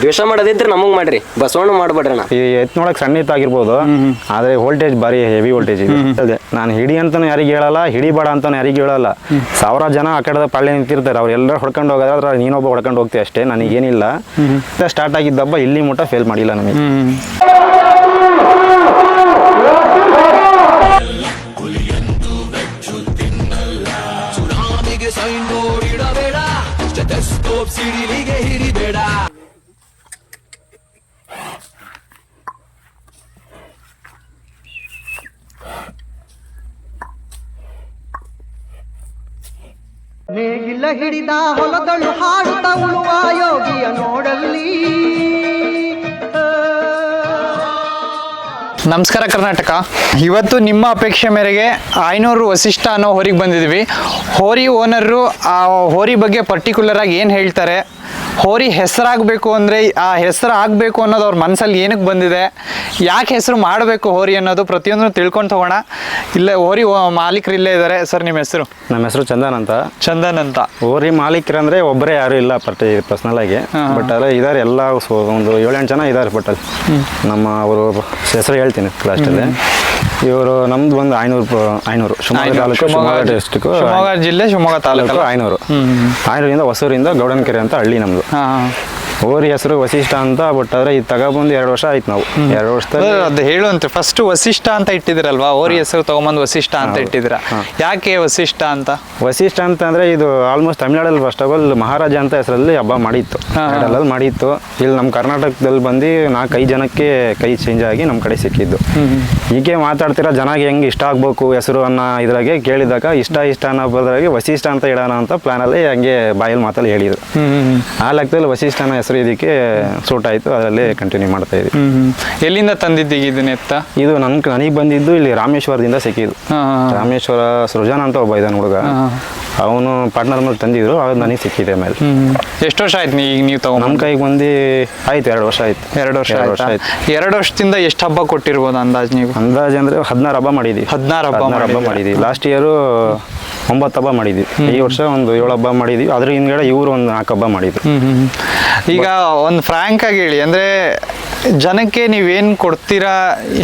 ದ್ವೇಷ ಮಾಡೋದಿದ್ರೆ ನಮಗ್ ಮಾಡ್ರಿ. ಬಸವಣ್ಣ ಮಾಡ್ಬೇಡ್ರಿ ಅಣ್ಣ. ಈ ಎತ್ ನೋಡಕ್ ಸಣ್ಣ ಆಗಿರ್ಬೋದು. ಆದ್ರೆ ವೋಲ್ಟೇಜ್ ಬಾರಿ ಹೆವಿ ವೋಲ್ಟೇಜ್ ಇದೆ. ಅದೇ ನಾನು ಹಿಡಿ ಅಂತಾನು ಯಾರಿಗೂ ಹೇಳಲ್ಲ ಹಿಡಿಬೇಡ ಅಂತಾನು ಯಾರಿಗೂ ಹೇಳಲ್ಲ. ಸಾವಿರ ಜನ ಆ ಕಡೆ ಪಳ್ಳಿ ನಿಂತಿರ್ತಾರೆ. ಅವ್ರು ಎಲ್ಲರೂ ಹೊಡ್ಕೊಂಡು ಹೋಗೋದ್ರೆ ನೀನೊಬ್ಬ ಹೊಡ್ಕೊಂಡು ಹೋಗ್ತೀವಿ ಅಷ್ಟೇ. ನನಗೇನಿಲ್ಲ. ಸ್ಟಾರ್ಟ್ ಆಗಿದ್ದ ಹಬ್ಬ ಇಲ್ಲಿ ಮುಟ್ಟ ಫೇಲ್ ಮಾಡಿಲ್ಲ ನಮಗೆ. ನೇಗಿಲ ಹಿಡಿದ ಹೊಲದಳು ಹಾಡುತ್ತ ಉಳುವ ಯೋಗಿಯ ನೋಡಲ್ಲಿ. ನಮಸ್ಕಾರ ಕರ್ನಾಟಕ. ಇವತ್ತು ನಿಮ್ಮ ಅಪೇಕ್ಷೆ ಮೇರೆಗೆ ಐನೂರು ವಸಿಷ್ಠ ಅನ್ನೋ ಹೋರಿಗೆ ಬಂದಿದ್ವಿ ಹೋರಿ ಓನರು ಆ ಹೋರಿ ಬಗ್ಗೆ ಪರ್ಟಿಕ್ಯುಲರ್ ಆಗಿ ಏನು ಹೇಳ್ತಾರೆ? ಹೋರಿ ಹೆಸರಾಗಬೇಕು ಅಂದರೆ ಆ ಹೆಸರು ಆಗಬೇಕು ಅನ್ನೋದು ಅವ್ರ ಮನಸ್ಸಲ್ಲಿ ಏನಕ್ಕೆ ಬಂದಿದೆ? ಯಾಕೆ ಹೆಸರು ಮಾಡಬೇಕು ಹೋರಿ ಅನ್ನೋದು ಪ್ರತಿಯೊಂದನ್ನು ತಿಳ್ಕೊಂಡು ತಗೋಣ. ಇಲ್ಲೇ ಹೋರಿ ಮಾಲೀಕರು ಇಲ್ಲೇ ಇದ್ದಾರೆ ಸರ್ ನಿಮ್ಮ ಹೆಸರು? ನಮ್ಮ ಹೆಸರು ಚಂದನ್ ಅಂತ. ಚಂದನ್ ಅಂತ. ಹೋರಿ ಮಾಲೀಕರು ಅಂದರೆ ಒಬ್ಬರೇ ಯಾರು ಇಲ್ಲ ಪರ್ಟಿ ಪರ್ಸ್ನಲ್ ಆಗಿ. ಬಟ್ ಅಲ್ಲ ಇದಾರೆ ಎಲ್ಲ ಒಂದು ಏಳೆಂಟು ಜನ ಇದ್ದಾರೆ ಬಟ್ ಅಲ್ಲಿ. ನಮ್ಮ ಅವರು ಹೆಸರು ಹೇಳ್ತೀನಿ ಲಾಸ್ಟಲ್ಲಿ ಇವರು ನಮ್ದು ಒಂದು ಐನೂರು ಐನೂರು. ಶಿವಮೊಗ್ಗ ತಾಲೂಕು ಶಿವಮೊಗ್ಗ ಡಿಸ್ಟಿಕ್ ಶಿವಮೊಗ್ಗ ಜಿಲ್ಲೆ ಶಿವಮೊಗ್ಗ ತಾಲೂಕು ತಾಲೂಕು ಐನೂರು ಐನೂರಿಂದ ಹೊಸೂರಿಂದ ಗೌಡನಕೆರೆ ಅಂತ ಹಳ್ಳಿ ನಮ್ದು. ಓರಿ ಹೆಸರು ವಸಿಷ್ಠ ಅಂತ ಬಟ್ ಆದ್ರೆ ಇದು ತಗೊಬಂದು ಎರಡು ವರ್ಷ ಆಯ್ತು ನಾವು. ಎರಡು ವರ್ಷದಲ್ಲಿ ಅದು ಹೇಳುವಂತೆ ಫಸ್ಟ್ ವಸಿಷ್ಠ ಅಂತ ಇಟ್ಟಿದ್ರಲ್ವಾ ಓರಿ ಹೆಸರು ತಗೊಂಬಂದು ವಸಿಷ್ಠ ಅಂತ ಇಟ್ಟಿದ್ರ ಯಾಕೆ ವಸಿಷ್ಠ ಅಂತ? ವಸಿಷ್ಠ ಅಂತ ಅಂದ್ರೆ ಇದು ಆಲ್ಮೋಸ್ಟ್ ತಮಿಳ್ನಾಡಲ್ಲಿ ಫಸ್ಟ್ ಆಫ್ ಆಲ್ ಮಹಾರಾಜ ಅಂತ ಹೆಸರಲ್ಲಿ ಹಬ್ಬ ಮಾಡಿತ್ತು. ಅಲ್ಲಲ್ಲಿ ಮಾಡಿತ್ತು. ಇಲ್ಲಿ ನಮ್ಮ ಕರ್ನಾಟಕದಲ್ಲಿ ಬಂದು ನಾಲ್ಕೈದು ಜನಕ್ಕೆ ಕೈ ಚೇಂಜ್ ಆಗಿ ನಮ್ಮ ಕಡೆ ಸಿಕ್ಕಿದ್ದು. ಹೀಗೆ ಮಾತಾಡ್ತಿರೋ ಜನಗೆ ಹೆಂಗೆ ಇಷ್ಟ ಆಗ್ಬೇಕು ಹೆಸರು ಅನ್ನೋ ಇದ್ರಾಗೆ ಕೇಳಿದಾಗ ಇಷ್ಟ ಇಷ್ಟ ಅನ್ನೋ ಬದ್ರಾಗೆ ವಸಿಷ್ಠ ಅಂತ ಇಡೋಣ ಅಂತ ಪ್ಲಾನಲ್ಲಿ ಹಂಗೆ ಬಾಯಲ್ಲಿ ಮಾತಲ್ಲಿ ಹೇಳಿದ್ರು. ಆ ಲೆಕ್ಕದಲ್ಲಿ ವಸಿಷ್ಠನ ಅನ್ನೋ ಹೆಸರು ಇದಕ್ಕೆ ಸೂಟ್ ಆಯಿತು ಅದರಲ್ಲಿ ಕಂಟಿನ್ಯೂ ಮಾಡ್ತಾ ಇದ್ವಿ. ಎಲ್ಲಿಂದ ತಂದಿದ್ದೀಗ ಇದನ್ನ ಎತ್ತ? ಇದು ನನ್ ನನಗೆ ಬಂದಿದ್ದು ಇಲ್ಲಿ ರಾಮೇಶ್ವರದಿಂದ ಸಿಕ್ಕಿದ್ದು. ರಾಮೇಶ್ವರ ಸೃಜನ್ ಅಂತ ಒಬ್ಬ ಇದ್ದಾನೆ ಹುಡುಗ. ಅವನು ಪಾರ್ಟ್ನರ್ ಮೇಲೆ ತಂದಿದ್ರು ಅದು ನನಗೆ ಸಿಕ್ಕಿದೆ ಮೇಲೆ. ಎಷ್ಟು ವರ್ಷ ಆಯ್ತು ಈಗ ನೀವು ತಗೊಂಡು ನಮ್ಮ ಕೈಗೆ ಬಂದು ಆಯ್ತು ಎರಡು ವರ್ಷ ಆಯ್ತು. ಎರಡು ವರ್ಷ ಎರಡು ವರ್ಷ ಆಯ್ತು. ಎರಡು ವರ್ಷದಿಂದ ಎಷ್ಟು ಹಬ್ಬ ಕೊಟ್ಟಿರ್ಬೋದು ಅಂದಾಜು ನೀವು? ಅಂದಾಜು ಅಂದ್ರೆ ಹದಿನಾರು ಹಬ್ಬ ಮಾಡಿದ್ವಿ. ಹದಿನಾರು ಹಬ್ಬ ಹಬ್ಬ? ಮಾಡಿದ್ವಿ. ಲಾಸ್ಟ್ ಇಯರು ಒಂಬತ್ತು ಹಬ್ಬ ಮಾಡಿದ್ವಿ. ಈ ವರ್ಷ ಒಂದು ಏಳು ಹಬ್ಬ ಮಾಡಿದ್ವಿ. ಅದ್ರ ಹಿಂದ್ಗಡೆ ಇವರು ಒಂದು ನಾಲ್ಕು ಹಬ್ಬ ಮಾಡಿದ್ರು. ಈಗ ಒಂದು ಫ್ರ್ಯಾಂಕ್ ಆಗಿ ಹೇಳಿ ಅಂದ್ರೆ ಜನಕ್ಕೆ ನೀವೇನ್ ಕೊಡ್ತೀರಾ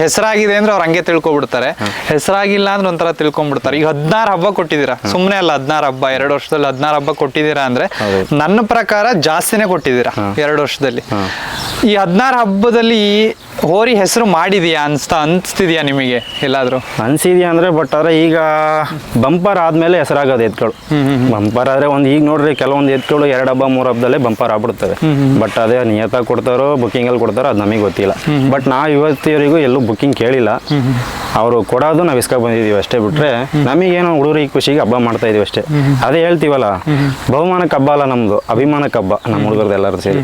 ಹೆಸರಾಗಿದೆ ಅಂದ್ರೆ ಅವ್ರು ಹಂಗೆ ತಿಳ್ಕೊಬಿಡ್ತಾರೆ. ಹೆಸರಾಗಿಲ್ಲ ಅಂದ್ರೆ ಒಂಥರ ತಿಳ್ಕೊಂಡ್ಬಿಡ್ತಾರೆ ಈಗ ಹದಿನಾರು ಹಬ್ಬ ಕೊಟ್ಟಿದ್ದೀರಾ? ಸುಮ್ಮನೆ ಅಲ್ಲ ಹದಿನಾರು ಹಬ್ಬ ಎರಡು ವರ್ಷದಲ್ಲಿ ಹದಿನಾರು ಹಬ್ಬ ಕೊಟ್ಟಿದ್ದೀರಾ ಅಂದ್ರೆ ನನ್ನ ಪ್ರಕಾರ ಜಾಸ್ತಿನೇ ಕೊಟ್ಟಿದ್ದೀರಾ ಎರಡು ವರ್ಷದಲ್ಲಿ. ಈ ಹದಿನಾರು ಹಬ್ಬದಲ್ಲಿ ಹೋರಿ ಹೆಸರು ಮಾಡಿದೀಯಾ ಅನ್ಸ್ತಾ ಅನ್ಸ್ತಿದ್ಯಾ ನಿಮಗೆ ಎಲ್ಲಾದ್ರೂ? ಅನ್ಸಿದ್ಯಾ ಅಂದ್ರೆ ಬಟ್ ಆದ್ರೆ ಈಗ ಬಂಪರ್ ಆದ್ಮೇಲೆ ಹೆಸರಾಗೋದು ಎತ್ಗಳು. ಬಂಪರ್ ಆದ್ರೆ ಒಂದು ಈಗ ನೋಡ್ರಿ ಕೆಲವೊಂದು ಎತ್ಗಳು ಎರಡು ಹಬ್ಬ ಮೂರು ಹಬ್ಬದಲ್ಲೇ ಬಂಪರ್ ಆಗ್ಬಿಡ್ತವೆ. ಬಟ್ ಅದೇ ನಿಯತ ಕೊಡ್ತಾರೋ ಬುಕಿಂಗ್ ಅಲ್ಲಿ ಕೊಡ್ತಾರೋ ಅದು ನಮಗೆ ಗೊತ್ತಿಲ್ಲ. ಬಟ್ ನಾವು ಇವತ್ತಿವರೆಗೂ ಎಲ್ಲೂ ಬುಕಿಂಗ್ ಕೇಳಿಲ್ಲ. ಅವರು ಕೊಡೋದು ನಾವು ಇಸ್ಕೊ ಬಂದಿದೀವಿ ಅಷ್ಟೇ ಬಿಟ್ರೆ ನಮಗೇನೋ ಹುಡುಗರಿಗೆ ಖುಷಿಗೆ ಹಬ್ಬ ಮಾಡ್ತಾ ಇದೀವಿ ಅಷ್ಟೇ. ಅದೇ ಹೇಳ್ತೀವಲ್ಲ ಬಹುಮಾನಕ್ಕೆ ಹಬ್ಬ ಅಲ್ಲ ನಮ್ದು ಅಭಿಮಾನಕ್ಕೆ ಹಬ್ಬ ನಮ್ಮ ಹುಡುಗರದ್ದು ಎಲ್ಲರೂ ಸೇರಿ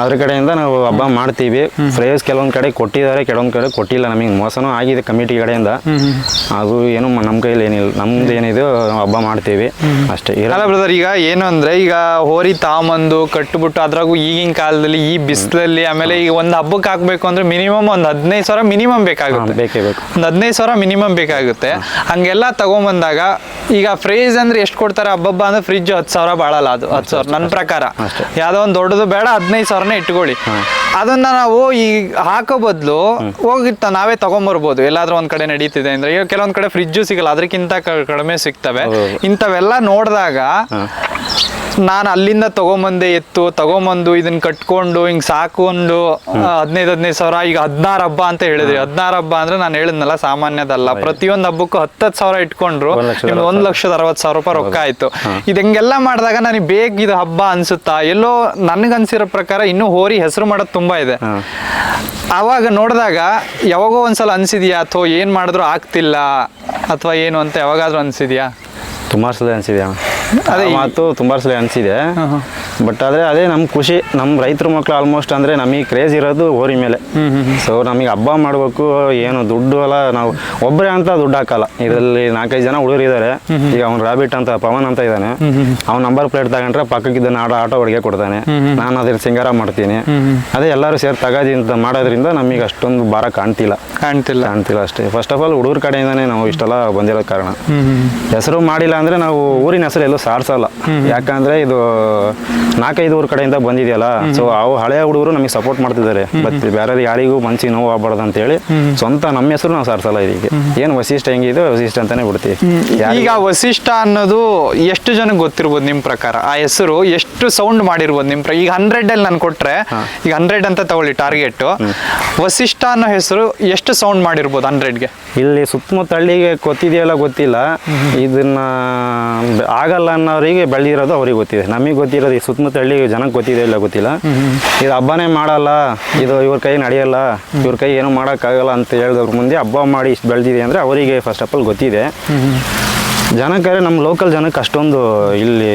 ಅದ್ರ ಕಡೆಯಿಂದ ನಾವು ಹಬ್ಬ ಮಾಡ್ತೀವಿ. ಫ್ರೇಸ್ ಕೆಲವೊಂದ್ ಕಡೆ ಕೊಟ್ಟಿದ್ದಾರೆ ಕೆಲವೊಂದ್ ಕಡೆ ಕೊಟ್ಟಿಲ್ಲ. ನಮಗೆ ಮೋಸನೂ ಆಗಿದೆ ಕಮಿಟಿ ಕಡೆಯಿಂದ. ಅದು ಏನು ನಮ್ಮ ಕೈಲಿ ಏನಿಲ್ಲ. ನಮ್ದು ಏನಿದೆ ಹಬ್ಬ ಮಾಡ್ತೀವಿ. ಅಷ್ಟೇ. ಇರಲ್ಲ ಬ್ರದರ್ ಈಗ ಏನು ಅಂದ್ರೆ ಈಗ ಹೋರಿ ತಾಮಂದು ಕಟ್ಬಿಟ್ಟು ಅದ್ರಾಗೂ ಈಗಿನ ಕಾಲದಲ್ಲಿ ಈ ಬಿಸಿಲಲ್ಲಿ ಆಮೇಲೆ ಈಗ ಒಂದ್ ಹಬ್ಬಕ್ಕೆ ಹಾಕ್ಬೇಕು ಅಂದ್ರೆ ಮಿನಿಮಮ್ ಒಂದ್ ಹದಿನೈದು ಸಾವಿರ ಮಿನಿಮಮ್ ಬೇಕಾಗುತ್ತೆ. ಬೇಕೇ ಬೇಕು. ಒಂದು ಹದಿನೈದು ಸಾವಿರ ಮಿನಿಮಮ್ ಬೇಕಾಗುತ್ತೆ. ಹಂಗೆಲ್ಲ ತಗೊಂಬಂದಾಗ ಈಗ ಫ್ರೀಜ್ ಅಂದ್ರೆ ಎಷ್ಟು ಕೊಡ್ತಾರೆ? ಹಬ್ಬಬ್ಬ ಅಂದ್ರೆ ಫ್ರಿಜ್ ಹತ್ತು ಸಾವಿರ ಬಾಳಲ್ಲ ಅದು ಹತ್ತು ಸಾವಿರ. ನನ್ನ ಪ್ರಕಾರ. ಯಾವ್ದೋ ಒಂದು ದೊಡ್ಡದು ಬೇಡ ಹದಿನೈದು ಸಾವಿರನೇ ಇಟ್ಕೊಳ್ಳಿ. ಅದನ್ನ ನಾವು ಈ ಹಾಕೋ ಬದಲು ಹೋಗಿ ನಾವೇ ತಗೊಂಬರ್ಬೋದು. ಎಲ್ಲಾದ್ರೂ ಒಂದ್ ಕಡೆ ನಡೀತಿದೆ ಅಂದ್ರೆ ಈಗ ಕೆಲವೊಂದ್ ಕಡೆ ಫ್ರಿಜ್ ಸಿಗಲ್ಲ ಅದಕ್ಕಿಂತ ಕಡಿಮೆ ಸಿಗ್ತವೆ. ಇಂಥವೆಲ್ಲ ನೋಡಿದಾಗ ನಾನು ಅಲ್ಲಿಂದ ತಗೊಂಬಂದೆ ಎತ್ತು ತಗೊಂಬಂದು ಇದನ್ನ ಕಟ್ಕೊಂಡು ಹಿಂಗ್ ಸಾಕೊಂಡು ಹದಿನೈದು ಹದಿನೈದು ಸಾವಿರ ಈಗ ಹದಿನಾರು ಹಬ್ಬ ಅಂತ ಹೇಳಿದ್ರಿ. ಹದಿನಾರು ಹಬ್ಬ ಅಂದ್ರೆ ನಾನು ಹೇಳಿದ್ನಲ್ಲ ಸಾಮಾನ್ಯದಲ್ಲ. ಪ್ರತಿಯೊಂದು ಹಬ್ಬಕ್ಕೂ ಹತ್ತತ್ತು ಸಾವಿರ ಇಟ್ಕೊಂಡ್ರು. ಒಂದ್ ಒಂದ್ ಲಕ್ಷದ ಅರವತ್ತು ಸಾವಿರ ರೂಪಾಯಿ ರೊಕ್ಕ ಆಯ್ತು. ಇದಂಗೆಲ್ಲ ಮಾಡಿದಾಗ ನನಗೆ ಬೇಗ ಇದು ಹಬ್ಬ ಅನ್ಸುತ್ತಾ? ಎಲ್ಲೋ ನನ್ಗನ್ಸಿರೋ ಪ್ರಕಾರ ಇನ್ನೂ ಹೋರಿ ಹೆಸರು ಮಾಡೋದು ತುಂಬಾ ಇದೆ. ಆವಾಗ ನೋಡಿದಾಗ ಯಾವಾಗೋ ಒಂದ್ಸಲ ಅನ್ಸಿದ್ಯಾ? ಅಥವಾ ಏನ್ ಮಾಡಿದ್ರು ಆಗ್ತಿಲ್ಲ ಅಥವಾ ಏನು ಅಂತ ಯಾವಾಗಾದ್ರೂ ಅನ್ಸಿದ್ಯಾ? ತುಂಬಾ ಸಲ ಅನ್ಸಿದ್ಯಾ? ಅದೇ ಮಾತು ತುಂಬಾ ಸಲ ಅನ್ಸಿದೆ. ಬಟ್ ಆದ್ರೆ ಅದೇ ನಮ್ಮ ಖುಷಿ ನಮ್ಮ ರೈತರ ಮಕ್ಳು ಆಲ್ಮೋಸ್ಟ್ ಅಂದ್ರೆ ನಮಗೆ ಕ್ರೇಜ್ ಇರೋದು ಹೋರಿ ಮೇಲೆ. ಸೊ ನಮಗೆ ಹಬ್ಬ ಮಾಡ್ಬೇಕು ಏನು ದುಡ್ಡು ಅಲ್ಲ ನಾವು ಒಬ್ಬರೇ ಅಂತ ದುಡ್ಡು ಹಾಕಲ್ಲ. ಇದರಲ್ಲಿ ನಾಲ್ಕೈದು ಜನ ಹುಡುಗರು ಇದ್ದಾರೆ ಈಗ ಅವ್ನು ರಾಬಿಟ್ ಅಂತ ಪವನ್ ಅಂತ ಇದ್ದಾನೆ ಅವ್ನ ನಂಬರ್ ಪ್ಲೇಟ್ ತಗೊಂಡ್ರೆ ಪಕ್ಕಕ್ಕಿದ್ದ ಆಟೋ ಆಟೋ ಹೊಡಿಗೆ ಕೊಡ್ತಾನೆ. ನಾನು ಅದ್ರ ಸಿಂಗಾರ ಮಾಡ್ತೀನಿ. ಅದೇ ಎಲ್ಲರೂ ಸೇರಿ ಅಂತ ಮಾಡೋದ್ರಿಂದ ನಮಗೆ ಅಷ್ಟೊಂದು ಭಾರ ಕಾಣ್ತಿಲ್ಲ. ಕಾಣ್ತಿಲ್ಲ. ಕಾಣ್ತಿಲ್ಲ ಅಷ್ಟೇ. ಫಸ್ಟ್ ಆಫ್ ಆಲ್ ಹುಡುಗರ ಕಡೆಯಿಂದಾನೇ ನಾವು ಇಷ್ಟೆಲ್ಲ ಬಂದಿರೋ ಕಾರಣ. ಹೆಸರು ಮಾಡಿಲ್ಲ ಅಂದ್ರೆ ನಾವು ಊರಿನ ಹೆಸರು ಎಲ್ಲೂ ಸಾರ್ಸಲ್ಲ. ಯಾಕಂದ್ರೆ ಇದು ನಾಲ್ಕೈದು ಊರ ಕಡೆಯಿಂದ ಬಂದಿದೆಯಲ್ಲ ಸೊ ಅವು ಹಳೆಯ ಹುಡುಗರು ನಮಗೆ ಸಪೋರ್ಟ್ ಮಾಡ್ತಿದ್ದಾರೆ. ಬಟ್ ಬೇರೆ ಯಾರಿಗೂ ಮನ್ಸಿಗೆ ನೋವು ಆಗ್ಬಾರ್ದು ಅಂತ ಹೇಳಿ ಸ್ವಂತ ನಮ್ಮ ಹೆಸರು ನಾವು ಸಾರ್ಸಲ್ಲ ಇದಕ್ಕೆ ಏನು ವಸಿಷ್ಠ ಹೆಂಗಿದೆ ವಸಿಷ್ಠ ಅಂತಾನೆ ಬಿಡ್ತೀವಿ. ಈಗ ವಸಿಷ್ಠ ಅನ್ನೋದು ಎಷ್ಟು ಜನಕ್ಕೆ ಗೊತ್ತಿರ್ಬೋದು ನಿಮ್ಮ ಪ್ರಕಾರ? ಆ ಹೆಸರು ಎಷ್ಟು ಸೌಂಡ್ ಮಾಡಿರ್ಬೋದು ನಿಮ್ಮ ಪ್ರ ಈಗ ಹಂಡ್ರೆಡ್ ಅಲ್ಲಿ ನಾನು ಕೊಟ್ರೆ ಈಗ ಹಂಡ್ರೆಡ್ ಅಂತ ತಗೊಳ್ಳಿ ಟಾರ್ಗೆಟ್ ವಸಿಷ್ಠ ಅನ್ನೋ ಹೆಸರು ಎಷ್ಟು ಸೌಂಡ್ ಮಾಡಿರ್ಬೋದು ಹಂಡ್ರೆಡ್ಗೆ ಇಲ್ಲಿ ಸುತ್ತಮುತ್ತ ಹಳ್ಳಿಗೆ ಗೊತ್ತಿದೆಯಲ್ಲ ಗೊತ್ತಿಲ್ಲ. ಇದನ್ನ ಆಗಲ್ಲ ಅನ್ನೋರಿಗೆ ಬೆಳೆದಿರೋದು ಅವ್ರಿಗೆ ಗೊತ್ತಿದೆ. ನಮಗೆ ಗೊತ್ತಿರೋದು ಈ ಸುತ್ತಮುತ್ತ ಹಳ್ಳಿಗೆ ಜನಕ್ಕೆ ಗೊತ್ತಿದೆ ಇಲ್ಲ ಗೊತ್ತಿಲ್ಲ. ಇದು ಹಬ್ಬನೇ ಮಾಡಲ್ಲ. ಇದು ಇವ್ರ ಕೈ ನಡೆಯಲ್ಲ. ಇವ್ರ ಕೈ ಏನು ಮಾಡೋಕ್ಕಾಗಲ್ಲ ಅಂತ ಹೇಳಿದವ್ರ ಮುಂದೆ ಹಬ್ಬ ಮಾಡಿ ಇಷ್ಟು ಬೆಳೆದಿದೆ ಅಂದರೆ ಅವರಿಗೆ ಫಸ್ಟ್ ಆಫ್ ಆಲ್ ಗೊತ್ತಿದೆ. ಜನಕ್ಕೆ ನಮ್ಮ ಲೋಕಲ್ ಜನಕ್ಕೆ ಅಷ್ಟೊಂದು ಇಲ್ಲಿ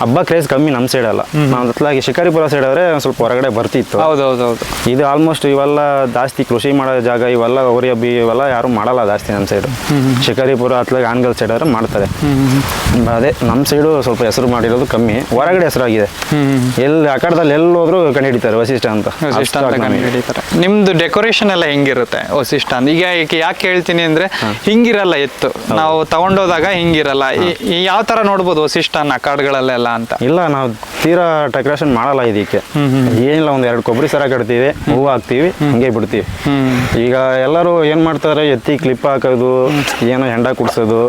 ಹಬ್ಬ ಕ್ರೇಜ್ ಕಮ್ಮಿ ನಮ್ಮ ಸೈಡ್ ಅಲ್ಲ. ನಾವು ಅತ್ಲಾಗಿ ಶಿಕಾರಿಪುರ ಸೈಡ್ ಆದ್ರೆ ಸ್ವಲ್ಪ ಹೊರಗಡೆ ಬರ್ತಿತ್ತು. ಹೌದೌದೌದು. ಇದು ಆಲ್ಮೋಸ್ಟ್ ಇವೆಲ್ಲ ಜಾಸ್ತಿ ಕೃಷಿ ಮಾಡೋ ಜಾಗ ಇವೆಲ್ಲ ಅವ್ರಿ ಹಬ್ಬಿ ಇವೆಲ್ಲ ಯಾರು ಮಾಡಲ್ಲ ಜಾಸ್ತಿ ನಮ್ಮ ಸೈಡ್ ಶಿಕಾರಿಪುರ ಅತ್ಲಾಗ ಆನ್ಗಲ್ ಸೈಡ್ ಆದ್ರೆ ಮಾಡ್ತಾರೆ. ಅದೇ ನಮ್ಮ ಸೈಡು ಸ್ವಲ್ಪ ಹೆಸರು ಮಾಡಿರೋದು ಕಮ್ಮಿ. ಹೊರಗಡೆ ಹೆಸರಾಗಿದೆ. ಎಲ್ಲಿ ಆ ಕಡೆದಲ್ಲಿ ಎಲ್ಲಿ ಹೋದ್ರು ಕಂಡುಹಿಡಿತಾರೆ ವಸಿಷ್ಠ ಅಂತ. ವಸಿಷ್ಠ ಅಂತ. ಹಿಡಿತಾರೆ ನಿಮ್ದು ಡೆಕೋರೇಷನ್ ಎಲ್ಲ ಹೆಂಗಿರುತ್ತೆ ವಸಿಷ್ಠ ಅಂತ? ಈಗ ಯಾಕೆ ಹೇಳ್ತೀನಿ ಅಂದ್ರೆ ಹಿಂಗಿರಲ್ಲ ಎತ್ತು. ನಾವು ತಗೊಂಡೋದಾಗ ಹಿಂಗಿರಲ್ಲ. ಯಾವ ತರ ನೋಡ್ಬೋದು ವಸಿಷ್ಠನ ಕಾಡ್ಗಳಲ್ಲೆಲ್ಲ ಅಂತ? ಇಲ್ಲ ನಾವು ತೀರಾ ಡೆಕೋರೇಷನ್ ಮಾಡಲ್ಲ ಇದಕ್ಕೆ. ಏನಿಲ್ಲ ಒಂದ್ ಎರಡು ಕೊಬ್ಬರಿ ಸರ ಕಟ್ತೀವಿ ಹೂವು ಹಾಕ್ತಿವಿ ಹಂಗೆ ಬಿಡ್ತೀವಿ. ಈಗ ಎಲ್ಲರೂ ಏನ್ ಮಾಡ್ತಾರೆ ಎತ್ತಿ ಕ್ಲಿಪ್ ಹಾಕೋದು ಏನೋ ಹೆಂಡ ಕುಡ್ಸೋದು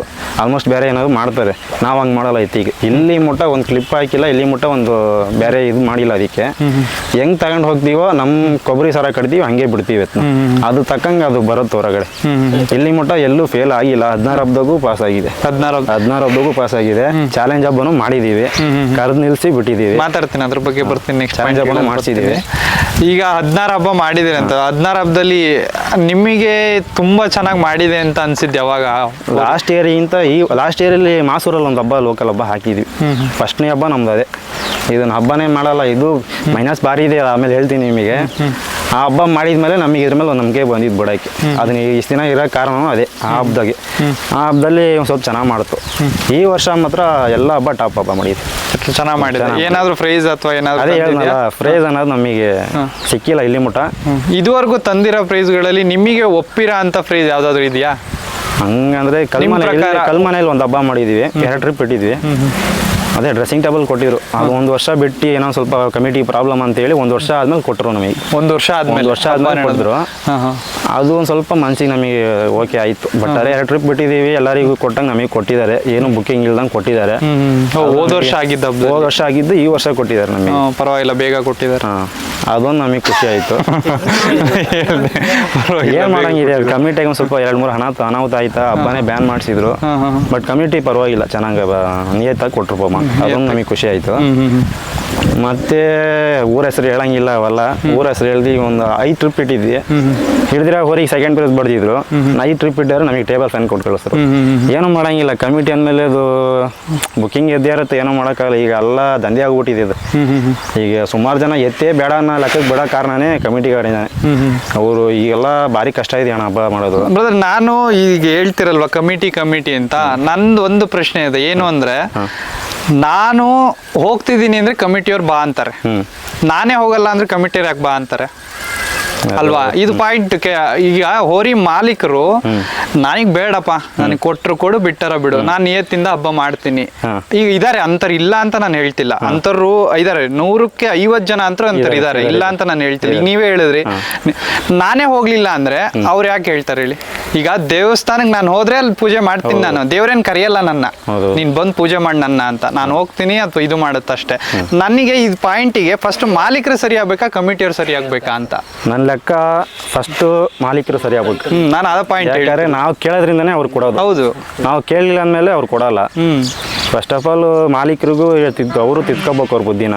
ಆಲ್ಮೋಸ್ಟ್ ಬೇರೆ ಏನಾದ್ರು ಮಾಡ್ತಾರೆ. ನಾವು ಹಂಗೆ ಮಾಡಲ್ಲ ಇತ್ತೀಗ. ಇಲ್ಲಿ ಮುಟ್ಟ ಒಂದು ಕ್ಲಿಪ್ ಹಾಕಿಲ್ಲ ಇಲ್ಲಿ ಮುಟ್ಟ ಒಂದು ಬೇರೆ ಇದು ಮಾಡಿಲ್ಲ ಅದಕ್ಕೆ. ಹೆಂಗ್ ತಗೊಂಡ್ ಹೋಗ್ತೀವೋ ನಮ್ ಕೊಬ್ಬರಿ ಸರ ಕಟ್ತೀವಿ ಹಂಗೆ ಬಿಡ್ತೀವಿ ಅದು ತಕ್ಕಂಗೆ ಅದು ಬರುತ್ತೆ ಹೊರಗಡೆ. ಇಲ್ಲಿ ಮುಟ್ಟ ಎಲ್ಲೂ ಫೇಲ್ ಆಗಿಲ್ಲ ಹದಿನಾರು ಹಬ್ಬದಾಗೂ ಪಾಸ್ ಆಗಿದೆ. ಹದಿನಾರು ಹದಿನಾರು ಹಬ್ಬಕ್ಕೂ ಪಾಸ್ ಆಗಿದೆ. ಚಾಲೆಂಜ್ ಹಬ್ಬನು ಮಾಡಿದೀವಿ. ಕರೆದು ನಿಲ್ಸಿ ಬಿಟ್ಟಿದೀವಿ. ಮಾತಾಡ್ತೀನಿ ಅದ್ರ ಬಗ್ಗೆ ಬರ್ತೀನಿ ನೆಕ್ಸ್ಟ್ ಹಬ್ಬನು ಮಾಡಿಸಿದೀವಿ. ಮಾಡ್ಸಿದೀವಿ. ಈಗ ಹದಿನಾರು ಹಬ್ಬ ಮಾಡಿದಿರಿ ಅಂತ. ಹದಿನಾರು ಹಬ್ಬದಲ್ಲಿ ನಿಮಗೆ ತುಂಬಾ ಚೆನ್ನಾಗಿ ಮಾಡಿದೆ ಅಂತ ಅನ್ಸಿದ್ದು ಯಾವಾಗ? ಲಾಸ್ಟ್ ಇಯರ್ ಇಂತ ಈ ಲಾಸ್ಟ್ ಇಯರ್ ಅಲ್ಲಿ ಮಾಸೂರಲ್ಲಿ ಒಂದು ಹಬ್ಬ ಲೋಕಲ್ ಹಬ್ಬ ಹಾಕಿದ್ವಿ. ಫಸ್ಟ್ನೇ ಹಬ್ಬ ನಮ್ದು ಅದೇ. ಇದನ್ನ ಹಬ್ಬನೇ ಮಾಡಲ್ಲ ಇದು ಮೈನಸ್ ಭಾರಿ ಇದೆ ಆಮೇಲೆ ಹೇಳ್ತೀನಿ ನಿಮಗೆ. ಆ ಹಬ್ಬ ಮಾಡಿದ್ಮೇಲೆ ನಮಗೆ ಇದ್ರ ಮೇಲೆ ಒಂದು ನಂಬಿಕೆ ಬಂದಿದ್ದು ಬಿಡಕ್ಕೆ. ಅದನ್ನ ಇಷ್ಟು ದಿನ ಇರೋ ಕಾರಣ ಅದೇ ಆ ಹಬ್ಬದಾಗೆ. ಆ ಹಬ್ಬದಲ್ಲಿ ಒಂದು ಸ್ವಲ್ಪ ಚೆನ್ನಾಗಿ ಮಾಡ್ತು. ಈ ವರ್ಷ ಮಾತ್ರ ಎಲ್ಲ ಹಬ್ಬ ಟಾಪ್ ಹಬ್ಬ ಮಾಡಿದ್ವಿ ಚೆನ್ನಾಗಿ ಮಾಡಿದ. ಏನಾದರೂ ಪ್ರೈಸ್ ಅಥವಾ ಅದೇ ಏನಾದ್ರು ಹೇಳಿದ್ನಲ್ಲ ಫ್ರೇಜ್ ಅನ್ನೋದು ನಮಗೆ ಸಿಕ್ಕಿಲ್ಲ ಇಲ್ಲಿ ಮುಟ. ಇದುವರೆಗೂ ತಂದಿರೋ ಪ್ರೈಸ್ಗಳಲ್ಲಿ ನಿಮಗೆ ಒಪ್ಪಿರೋ ಅಂತ ಪ್ರೈಸ್ ಯಾವ್ದಾದ್ರು ಇದೆಯಾ? ಹಂಗಂದ್ರೆ ಕಲ್ಮನೆ ಕಲ್ಮನೆಯಲ್ಲಿ ಒಂದು ಹಬ್ಬ ಮಾಡಿದ್ವಿ. ಎರಡು ಟ್ರಿಪ್ ಇಟ್ಟಿದ್ವಿ. ಅದೇ ಡ್ರೆಸ್ಸಿಂಗ್ ಟೇಬಲ್ ಕೊಟ್ಟಿದ್ರು ಅದು ಒಂದು ವರ್ಷ ಬಿಟ್ಟು ಏನೋ ಸ್ವಲ್ಪ ಕಮಿಟಿ ಪ್ರಾಬ್ಲಮ್ ಅಂತ ಹೇಳಿ ಒಂದು ವರ್ಷ ಆದ್ಮೇಲೆ ಕೊಟ್ಟರು ನಮಗೆ. ಒಂದು ವರ್ಷ ಆದ್ಮೇಲೆ ವರ್ಷ ಆದ್ಮೇಲೆ ಕೊಟ್ಟಿದ್ರು. ಅದು ಒಂದು ಸ್ವಲ್ಪ ಮನ್ಸಿಗೆ ನಮಗೆ ಓಕೆ ಆಯ್ತು. ಬಟ್ ಅದೇ ಎರಡು ಟ್ರಿಪ್ ಬಿಟ್ಟಿದ್ದೀವಿ ಎಲ್ಲರಿಗೂ ಕೊಟ್ಟಂಗೆ ನಮಗೆ ಕೊಟ್ಟಿದ್ದಾರೆ. ಏನು ಬುಕ್ಕಿಂಗ್ ಇಲ್ದಂಗೆ ಕೊಟ್ಟಿದ್ದಾರೆ. ಹೋದ ವರ್ಷ ಆಗಿದ್ದ. ಹೋದ ವರ್ಷ ಆಗಿದ್ದು ಈ ವರ್ಷ ಕೊಟ್ಟಿದ್ದಾರೆ ನಮಗೆ. ಪರವಾಗಿಲ್ಲ ಬೇಗ ಕೊಟ್ಟಿದ್ದಾರೆ. ಅದೊಂದು ನಮಗೆ ಖುಷಿ ಆಯಿತು. ಏನು ಮಾಡಂಗಿದೆ ಕಮಿಟಿಗೆ ಒಂದು ಸ್ವಲ್ಪ ಎರಡು ಮೂರು ಹಣ ಅನಾಹುತ ಆಯ್ತಾ? ಹಬ್ಬನೇ ಬ್ಯಾನ್ ಮಾಡಿಸಿದ್ರು. ಬಟ್ ಕಮಿಟಿ ಪರವಾಗಿಲ್ಲ ಚೆನ್ನಾಗಿ ನಿಯತ್ತಾಗಿ ಕೊಟ್ರು ಪಮ್ಮ ಅದೊಂದು ನಮಗೆ ಖುಷಿ ಆಯ್ತು. ಮತ್ತೆ ಊರ ಹೆಸರು ಹೇಳಂಗಿಲ್ಲ ಅವೆಲ್ಲ. ಊರ ಹೆಸರು ಹೇಳ್ದಿ ಒಂದು ಐದು ಟ್ರಿಪ್ ಇಟ್ಟಿದ್ವಿ. ಹಿಡಿದ್ರೆ ಹೊರಗೆ ಸೆಕೆಂಡ್ ಪ್ರೈಸ್ ಬಡ್ದಿದ್ರು. ಐದು ಟ್ರಿಪ್ ಇಟ್ಟಾರೆ ನಮಗೆ ಟೇಬಲ್ ಫ್ಯಾನ್ ಕೊಟ್ಟು ಕಳಿಸ್ರು ಏನೂ ಮಾಡಂಗಿಲ್ಲ. ಕಮಿಟಿ ಅಂದಮೇಲೆ ಅದು ಬುಕ್ಕಿಂಗ್ ಎದ್ದೇ ಇರುತ್ತೆ ಏನೂ ಮಾಡೋಕ್ಕಾಗಲ್ಲ. ಈಗ ಎಲ್ಲ ದಂಧೆ ಆಗ್ಬಿಟ್ಟಿದೆ ಇದು. ಈಗ ಸುಮಾರು ಜನ ಎತ್ತೇ ಬೇಡ ಅನ್ನೋ ಲೆಕ್ಕಕ್ಕೆ ಬಿಡೋ ಕಾರಣನೇ ಕಮಿಟಿ ಗಾಡಿನೇ ಅವರು ಈಗೆಲ್ಲ ಭಾರಿ ಕಷ್ಟ ಇದೆ ಅಣ್ಣ ಹಬ್ಬ ಮಾಡೋದು. ಬ್ರದರ್ ನಾನು ಈಗ ಹೇಳ್ತಿರಲ್ವಾ ಕಮಿಟಿ ಕಮಿಟಿ ಅಂತ. ನಂದು ಒಂದು ಪ್ರಶ್ನೆ ಇದೆ. ಏನು ಅಂದ್ರೆ ನಾನು ಹೋಗ್ತಿದ್ದೀನಿ ಅಂದ್ರೆ ಕಮಿಟಿಯವ್ರು ಬಾ ಅಂತಾರೆ. ನಾನೇ ಹೋಗಲ್ಲ ಅಂದ್ರೆ ಕಮಿಟಿಯವ್ರು ಯಾಕೆ ಬಾ ಅಂತಾರೆ ಅಲ್ವಾ? ಇದು ಪಾಯಿಂಟ್ ಈಗ ಹೋರಿ ಮಾಲೀಕರು ನನಗೆ ಬೇಡಪ್ಪ ನನಗೆ ಕೊಟ್ರು ಕೊಡು ಬಿಟ್ಟರ ಬಿಡು. ನಾನು ನಿಯತ್ತಿಂದ ಹಬ್ಬ ಮಾಡ್ತೀನಿ. ಈಗ ಇದಾರೆ ಅಂತರ್ ಇಲ್ಲ ಅಂತ ನಾನು ಹೇಳ್ತಿಲ್ಲ. ಅಂತರು ಇದಾರೆ ನೂರಕ್ಕೆ ಐವತ್ ಜನ ಅಂತ ಅಂತರ್ ಇದಾರೆ, ಇಲ್ಲ ಅಂತ ನಾನು ಹೇಳ್ತಿಲ್ಲ. ಈಗ ನೀವೇ ಹೇಳಿದ್ರಿ. ನಾನೇ ಹೋಗ್ಲಿಲ್ಲ ಅಂದ್ರೆ ಅವ್ರು ಯಾಕೆ ಹೇಳ್ತಾರೆ ಹೇಳಿ? ಈಗ ದೇವಸ್ಥಾನಕ್ಕೆ ನಾನು ಹೋದ್ರೆ ಅಲ್ಲಿ ಪೂಜೆ ಮಾಡ್ತೀನಿ ನಾನು. ದೇವ್ರೇನ್ ಕರೆಯಲ್ಲ ನನ್ನ. ನೀನ್ ಬಂದ್ ಪೂಜೆ ಮಾಡಿ ನನ್ನ ಅಂತ. ನಾನು ಹೋಗ್ತೀನಿ ಅಥವಾ ಇದು ಮಾಡುತ್ತಷ್ಟೇ. ನನಗೆ ಈ ಪಾಯಿಂಟಿಗೆ ಫಸ್ಟ್ ಮಾಲೀಕರು ಸರಿ ಆಗ್ಬೇಕಾ ಕಮಿಟಿಯವ್ರು ಸರಿ ಆಗ್ಬೇಕಾ ಅಂತ? ನನ್ನ ಲೆಕ್ಕ ಫಸ್ಟ್ ಮಾಲೀಕರು ಸರಿ ಆಗ್ಬೇಕು? ಹ್ಮ್ ನಾನು ಅದ ಪಾಯಿಂಟ್ ಯಾಕಂದ್ರೆ ನಾವು ಕೇಳೋದ್ರಿಂದನೇ ಅವ್ರು ಕೊಡೋದು. ಹೌದು. ನಾವು ಕೇಳಲಿಲ್ಲ ಅಂದಮೇಲೆ ಅವ್ರು ಕೊಡಲ್ಲ. ಫಸ್ಟ್ ಆಫ್ ಆಲ್ ಮಾಲೀಕರಿಗೂ ತಿದ್ ಅವರು ತಿದ್ಕೋಬೇಕು ಅವ್ರ ಬುದ್ಧಿನ.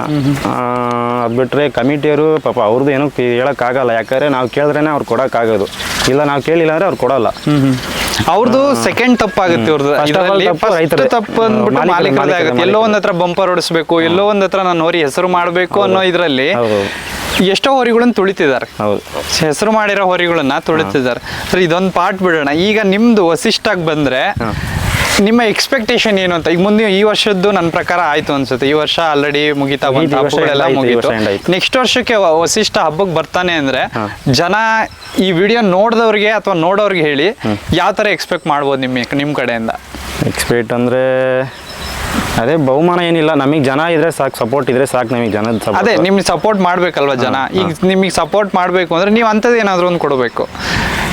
ಅದು ಬಿಟ್ಟರೆ ಕಮಿಟಿಯವರು ಪಾಪ ಅವ್ರದ್ದು ಏನೂ ಹೇಳೋಕ್ಕಾಗಲ್ಲ. ಯಾಕಂದ್ರೆ ನಾವು ಕೇಳಿದ್ರೇನೆ ಅವ್ರು ಕೊಡೋಕ್ಕಾಗೋದು. ಇಲ್ಲ ನಾವು ಕೇಳಿಲ್ಲ ಅಂದ್ರೆ ಅವ್ರು ಕೊಡಲ್ಲ. ಅವ್ರದ್ದು ಸೆಕೆಂಡ್ ತಪ್ಪಾಗುತ್ತೆ ಅವ್ರದ್ದು ತಪ್ಪು ಫಸ್ಟ್ ತಪ್ಪು ಅಂದ್ಬಿಟ್ಟು ಮಾಲೀಕರದೇ, ಮಾಲೀಕರದೇ ಆಗುತ್ತೆ. ಎಲ್ಲೋ ಒಂದ್ ಹತ್ರ ಬಂಪರ್ ಹೊಡಿಸ್ಬೇಕು ಎಲ್ಲೋ ಒಂದ್ ಹತ್ರ ನಾನು ಹೋರಿ ಹೆಸರು ಮಾಡಬೇಕು ಅನ್ನೋ ಇದ್ರಲ್ಲಿ. ಎಷ್ಟೋ ಹೋರಿಗಳನ್ನ ತುಳಿತಿದ್ದಾರೆ. ಹೌದು. ಹೆಸರು ಮಾಡಿರೋ ಹೊರಿಗಳನ್ನ ತುಳಿತಿದ್ದಾರೆ. ಸರ್ ಇದೊಂದು ಪಾರ್ಟ್ ಬಿಡೋಣ. ಈಗ ನಿಮ್ದು ವಸಿಷ್ಠಾಗಿ ಬಂದ್ರೆ ನಿಮ್ಮ ಎಕ್ಸ್ಪೆಕ್ಟೇಷನ್ ಏನು ಅಂತ? ಈಗ ಮುಂದೆ ಈ ವರ್ಷದ್ದು ನನ್ನ ಪ್ರಕಾರ ಆಯ್ತು ಅನ್ಸುತ್ತೆ. ಈ ವರ್ಷ ಆಲ್ರೆಡಿ ಮುಗಿತಾ ಬಂತು. ಹಬ್ಬಗಳೆಲ್ಲ. ನೆಕ್ಸ್ಟ್ ವರ್ಷಕ್ಕೆ ವಸಿಷ್ಟ ವಸಿಷ್ಠ ಹಬ್ಬಕ್ಕೆ ಬರ್ತಾನೆ ಅಂದ್ರೆ ಜನ ಈ ವಿಡಿಯೋ ನೋಡಿದವ್ರಿಗೆ ಅಥವಾ ನೋಡೋರ್ಗೆ ಹೇಳಿ ಯಾವ ತರ ಎಕ್ಸ್ಪೆಕ್ಟ್ ಮಾಡ್ಬೋದು ನಿಮ್ಮ ನಿಮ್ ಕಡೆಯಿಂದ? ಎಕ್ಸ್ಪೆಕ್ಟ್ ಅಂದರೆ ಅದೇ ಬಹುಮಾನ ಏನಿಲ್ಲ ನಮಗೆ ಜನ ಇದ್ರೆ ಸಾಕು ಸಪೋರ್ಟ್ ಇದ್ರೆ ಸಾಕು ನಮಗೆ ಜನ. ಅದೇ ನಿಮ್ಗೆ ಸಪೋರ್ಟ್ ಮಾಡ್ಬೇಕಲ್ವಾ ಜನ? ಈಗ ನಿಮಗೆ ಸಪೋರ್ಟ್ ಮಾಡಬೇಕು ಅಂದ್ರೆ ನೀವು ಅಂಥದ್ದು ಏನಾದರೂ ಒಂದು ಕೊಡಬೇಕು.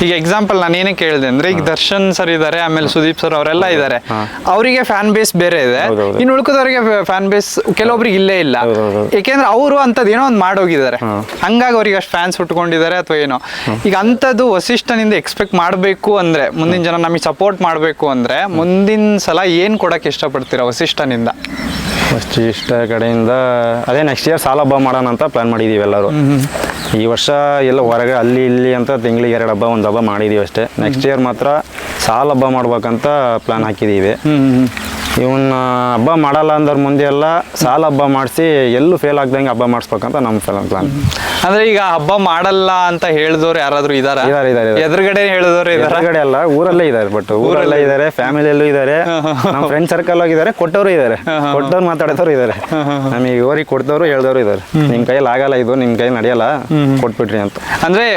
ಈಗ ಎಕ್ಸಾಂಪಲ್ ನಾನು ಏನೇ ಕೇಳಿದೆ ಅಂದ್ರೆ ಈಗ ದರ್ಶನ್ ಸರ್ ಇದ್ದಾರೆ ಆಮೇಲೆ ಸುದೀಪ್ ಸರ್ ಅವರೆಲ್ಲ ಇದ್ದಾರೆ ಅವರಿಗೆ ಫ್ಯಾನ್ ಬೇಸ್ ಬೇರೆ ಇದೆ. ಇನ್ನು ಉಳ್ಕೋದವರಿಗೆ ಫ್ಯಾನ್ ಬೇಸ್ ಕೆಲವೊಬ್ರಿಗೆ ಇಲ್ಲೇ ಇಲ್ಲ. ಏಕೆಂದ್ರೆ ಅವರು ಅಂಥದ್ದು ಏನೋ ಒಂದು ಮಾಡೋಗಿದ್ದಾರೆ. ಹಂಗಾಗಿ ಅವ್ರಿಗೆ ಅಷ್ಟು ಫ್ಯಾನ್ಸ್ ಉಟ್ಕೊಂಡಿದ್ದಾರೆ ಅಥವಾ ಏನೋ. ಈಗ ಅಂಥದ್ದು ವಸಿಷ್ಠನಿಂದ ಎಕ್ಸ್ಪೆಕ್ಟ್ ಮಾಡಬೇಕು ಅಂದ್ರೆ ಮುಂದಿನ ಜನ ನಮಗೆ ಸಪೋರ್ಟ್ ಮಾಡಬೇಕು ಅಂದ್ರೆ ಮುಂದಿನ ಸಲ ಏನು ಕೊಡಕ್ಕೆ ಇಷ್ಟಪಡ್ತೀರಾ ವಸಿಷ್ಠನಿಂದ? ಫಸ್ಟ್ ಇಷ್ಟ ಕಡೆಯಿಂದ ಅದೇ ನೆಕ್ಸ್ಟ್ ಇಯರ್ ಸಾಲ ಹಬ್ಬ ಮಾಡೋಣ ಅಂತ ಪ್ಲಾನ್ ಮಾಡಿದ್ದೀವಿ ಎಲ್ಲರೂ. ಈ ವರ್ಷ ಎಲ್ಲ ಹೊರಗೆ ಅಲ್ಲಿ ಇಲ್ಲಿ ಅಂತ ತಿಂಗಳಿಗೆ ಎರಡು ಹಬ್ಬ ಒಂದು ಹಬ್ಬ ಮಾಡಿದ್ದೀವಿ ಅಷ್ಟೇ. ನೆಕ್ಸ್ಟ್ ಇಯರ್ ಮಾತ್ರ ಸಾಲ ಹಬ್ಬ ಮಾಡ್ಬೇಕಂತ ಪ್ಲಾನ್ ಹಾಕಿದ್ದೀವಿ ಇವನ್ನ ಹಬ್ಬ ಮಾಡಲ್ಲ ಅಂದ್ರೆ ಮುಂದೆ ಎಲ್ಲ ಸಾಲ ಹಬ್ಬ ಮಾಡಿಸಿ ಎಲ್ಲೂ ಫೇಲ್ ಆಗ್ದಂಗೆ ಹಬ್ಬ ಮಾಡಿಸ್ಬೇಕಂತ ನಮ್ಮ ಪ್ಲಾನ್ ಅಂದ್ರೆ ಈಗ ಹಬ್ಬ ಮಾಡಲ್ಲ ಅಂತ ಹೇಳಿದವ್ರು ಯಾರಾದ್ರೂ ಇದಾರ? ಇದಾರೆ, ಇದಾರೆ, ಇದಾರೆ. ಎದುರುಗಡೆ ಹೇಳಿದವ್ರು ಇದಾರೆ? ಅಲ್ಲ ಊರಲ್ಲೇ ಇದಾರೆ ಬಟ್ ಊರಲ್ಲೇ ಇದ್ದಾರೆ ಫ್ಯಾಮಿಲಿಯಲ್ಲೂ ಇದ್ದಾರೆ ನಮ್ಮ ಫ್ರೆಂಡ್ ಸರ್ಕಲ್ ಆಗಿದ್ದಾರೆ ಕೊಟ್ಟವರು ಇದಾರೆ. ಕೊಟ್ಟವ್ರು ಮಾತಾಡಿದವರು ಇದಾರೆ. ನಮಗೆ ಇವರಿಗೆ ಕೊಡ್ತವ್ರು ಹೇಳ್ದವ್ರು ಇದಾರೆ. ನಿಮ್ ಕೈಯಲ್ಲಿ ಆಗಲ್ಲ ಇದು ನಿಮ್ ಕೈ ನಡೆಯಲ್ಲ ಕೊಟ್ಬಿಟ್ರಿ ಅಂತ. ಅಂದ್ರೆ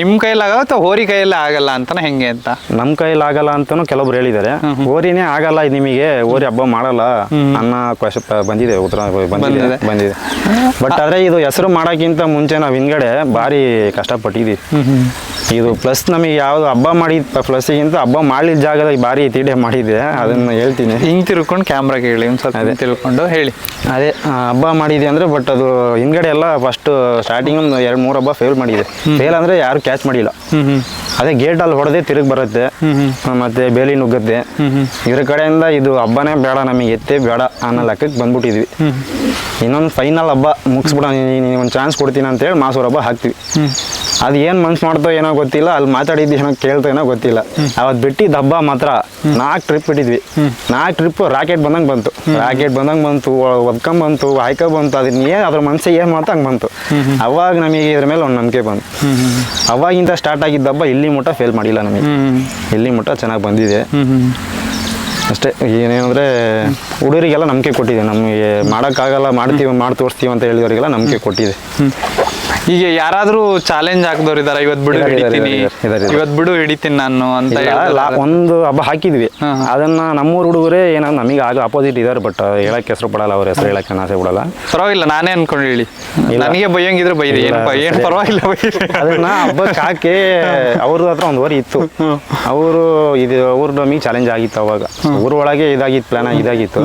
ನಿಮ್ ಕೈಲಿ ಆಗಲ್ಲ ಅಥವಾ ಹೋರಿ ಕೈಯಲ್ಲಿ ಆಗಲ್ಲ ಅಂತಾನೆ ಹೆಂಗೆ ಅಂತ? ನಮ್ ಕೈಲಿ ಆಗಲ್ಲ ಅಂತಾನು ಕೆಲವ್ರು ಹೇಳಿದ್ದಾರೆ. ಹೋರಿನೇ ಆಗಲ್ಲ ನಿಮಗೆ ಓರಿ ಹಬ್ಬ ಮಾಡಲ್ಲ ಅನ್ನ ಕ್ವಶ್ ಬಂದಿದೆ ಉತ್ತರ ಬಂದಿದೆ ಬಂದಿದೆ. ಬಂದಿದೆ. ಬಟ್ ಆದ್ರೆ ಇದು ಹೆಸರು ಮಾಡೋಕ್ಕಿಂತ ಮುಂಚೆ ನಾವು ಹಿಂದ್ಗಡೆ ಭಾರಿ ಕಷ್ಟಪಟ್ಟಿದ್ವಿ. ಇದು ಪ್ಲಸ್ ನಮಗೆ ಯಾವ್ದು ಹಬ್ಬ ಪ್ಲಸ್ ಗಿಂತ ಹಬ್ಬ ಮಾಡಿದ ಜಾಗದಾಗ ಭಾರಿ ತೀಡೆ ಮಾಡಿದೆ. ಅದನ್ನ ಹೇಳ್ತೀನಿ. ಹಿಂಗ್ ತಿರ್ಕೊಂಡು ಕ್ಯಾಮ್ರಾಗೆ ಹೇಳಿ ಒಂದ್ ಸ್ವಲ್ಪ ಹಿಂಗ್ ತಿಳ್ಕೊಂಡು ಹೇಳಿ. ಅದೇ ಹಬ್ಬ ಮಾಡಿದೆ ಅಂದ್ರೆ ಬಟ್ ಅದು ಹಿಂದ್ಗಡೆ ಎಲ್ಲ ಫಸ್ಟ್ ಸ್ಟಾರ್ಟಿಂಗ್ ಒಂದು ಎರಡು ಮೂರು ಹಬ್ಬ ಫೇಲ್ ಮಾಡಿದೆ. ಫೇಲ್ ಅಂದ್ರೆ ಯಾರು ಕ್ಯಾಚ್ ಮಾಡಿಲ್ಲ. ಅದೇ ಗೇಟ್ ಅಲ್ಲಿ ಹೊಡೆದೇ ತಿರುಗ್ ಬರುತ್ತೆ. ಮತ್ತೆ ಬೇಲಿ ನುಗ್ಗುತ್ತೆ. ಇದ್ರ ಕಡೆಯಿಂದ ಇದು ಹಬ್ಬನೇ ಬೇಡ ನಮಗೆ ಎತ್ತೇ ಬೇಡ ಅನ್ನೋ ಲೆಕ್ಕಕ್ಕೆ ಬಂದ್ಬಿಟ್ಟಿದ್ವಿ. ಇನ್ನೊಂದು ಫೈನಲ್ ಹಬ್ಬ ಮುಗಿಸ್ಬಿಡ ಒಂದು ಚಾನ್ಸ್ ಕೊಡ್ತೀನಿ ಅಂತೇಳಿ ಮಾಸೂರು ಹಬ್ಬ ಹಾಕ್ತಿವಿ. ಅದು ಏನು ಮನ್ಸು ಮಾಡ್ತೋ ಏನೋ ಗೊತ್ತಿಲ್ಲ, ಅಲ್ಲಿ ಮಾತಾಡಿದ್ದು ಏನೋ ಕೇಳ್ತೋ ಏನೋ ಗೊತ್ತಿಲ್ಲ. ಅವತ್ತು ಬಿಟ್ಟಿದ್ದ ಹಬ್ಬ ಮಾತ್ರ ನಾಲ್ಕು ಟ್ರಿಪ್ ಬಿಟ್ಟಿದ್ವಿ. ನಾಲ್ಕು ಟ್ರಿಪ್ ರಾಕೆಟ್ ಬಂದಂಗೆ ಬಂತು. ರಾಕೆಟ್ ಬಂದಂಗೆ ಬಂತು ಒದ್ಕೊಂಡ್ ಬಂತು ಹಾಯ್ಕ ಬಂತು ಅದನ್ನ ಏನು ಅದ್ರ ಮನ್ಸಿಗೆ ಏನು ಮಾಡ್ತಾ ಹಂಗೆ ಬಂತು. ಅವಾಗ ನಮಗೆ ಇದ್ರ ಮೇಲೆ ಒಂದು ನಂಬಿಕೆ ಬಂತು. ಅವಾಗಿಂದ ಸ್ಟಾರ್ಟ್ ಆಗಿದ್ದ ಹಬ್ಬ ಇಲ್ಲಿ ಮುಟ್ಟ ಫೇಲ್ ಮಾಡಿಲ್ಲ ನಮಗೆ. ಇಲ್ಲಿ ಮುಟ್ಟ ಚೆನ್ನಾಗಿ ಬಂದಿದೆ. ಅಷ್ಟೇ ಏನೇನಂದ್ರೆ ಹುಡುಗರಿಗೆಲ್ಲ ನಂಬಿಕೆ ಕೊಟ್ಟಿದೆ. ನಮಗೆ ಮಾಡೋಕ್ಕಾಗಲ್ಲ, ಮಾಡ್ತೀವಿ ಮಾಡಿ ತೋರಿಸ್ತೀವಿ ಅಂತ ಹೇಳಿದವರಿಗೆಲ್ಲ ನಂಬಿಕೆ ಕೊಟ್ಟಿದೆ. ಈಗ ಯಾರಾದ್ರೂ ಚಾಲೆಂಜ್ ಹಾಕ್ದವ್ರು ಇದಾರ ಇವತ್ ಬಿಡು ಹಿಡಿತೀನಿ. ಇವತ್ ಬಿಡು ಹಿಡಿತೀನಿ ನಾನು ಅಂತ ಒಂದು ಹಬ್ಬ ಹಾಕಿದ್ವಿ. ಅದನ್ನ ನಮ್ಮೂರು ಹುಡುಗರೇ ಏನೋ ನಮಗೆ ಆಗ ಅಪೋಸಿಟ್ ಇದಾರೆ ಬಟ್ ಹೇಳಕ್ ಹೆಸರು ಪಡಲ್ಲ ಅವ್ರ ಹೆಸರು ಹೇಳಕ್ ನಾನು ಆಸೆ ಬಿಡಲ್ಲ. ಪರವಾಗಿಲ್ಲ ನಾನೇ ಅನ್ಕೊಂಡು ಹೇಳಿ. ನನಗೆ ಬೈಯಂಗಿದ್ರೆ ಬೈರಿ. ಏನ್ ಪರವಾಗಿಲ್ಲ ಅದನ್ನ ಹಬ್ಬಕ್ಕೆ ಹಾಕಿ ಅವ್ರ ಹತ್ರ ಒಂದು ವರಿ ಇತ್ತು. ಅವರು ಇದು ಅವ್ರ ನಮಗೆ ಚಾಲೆಂಜ್ ಆಗಿತ್ತು ಅವಾಗ. ಊರೊಳಗೆ ಇದಾಗಿತ್ತು ಪ್ಲಾನ್ ಇದಾಗಿತ್ತು.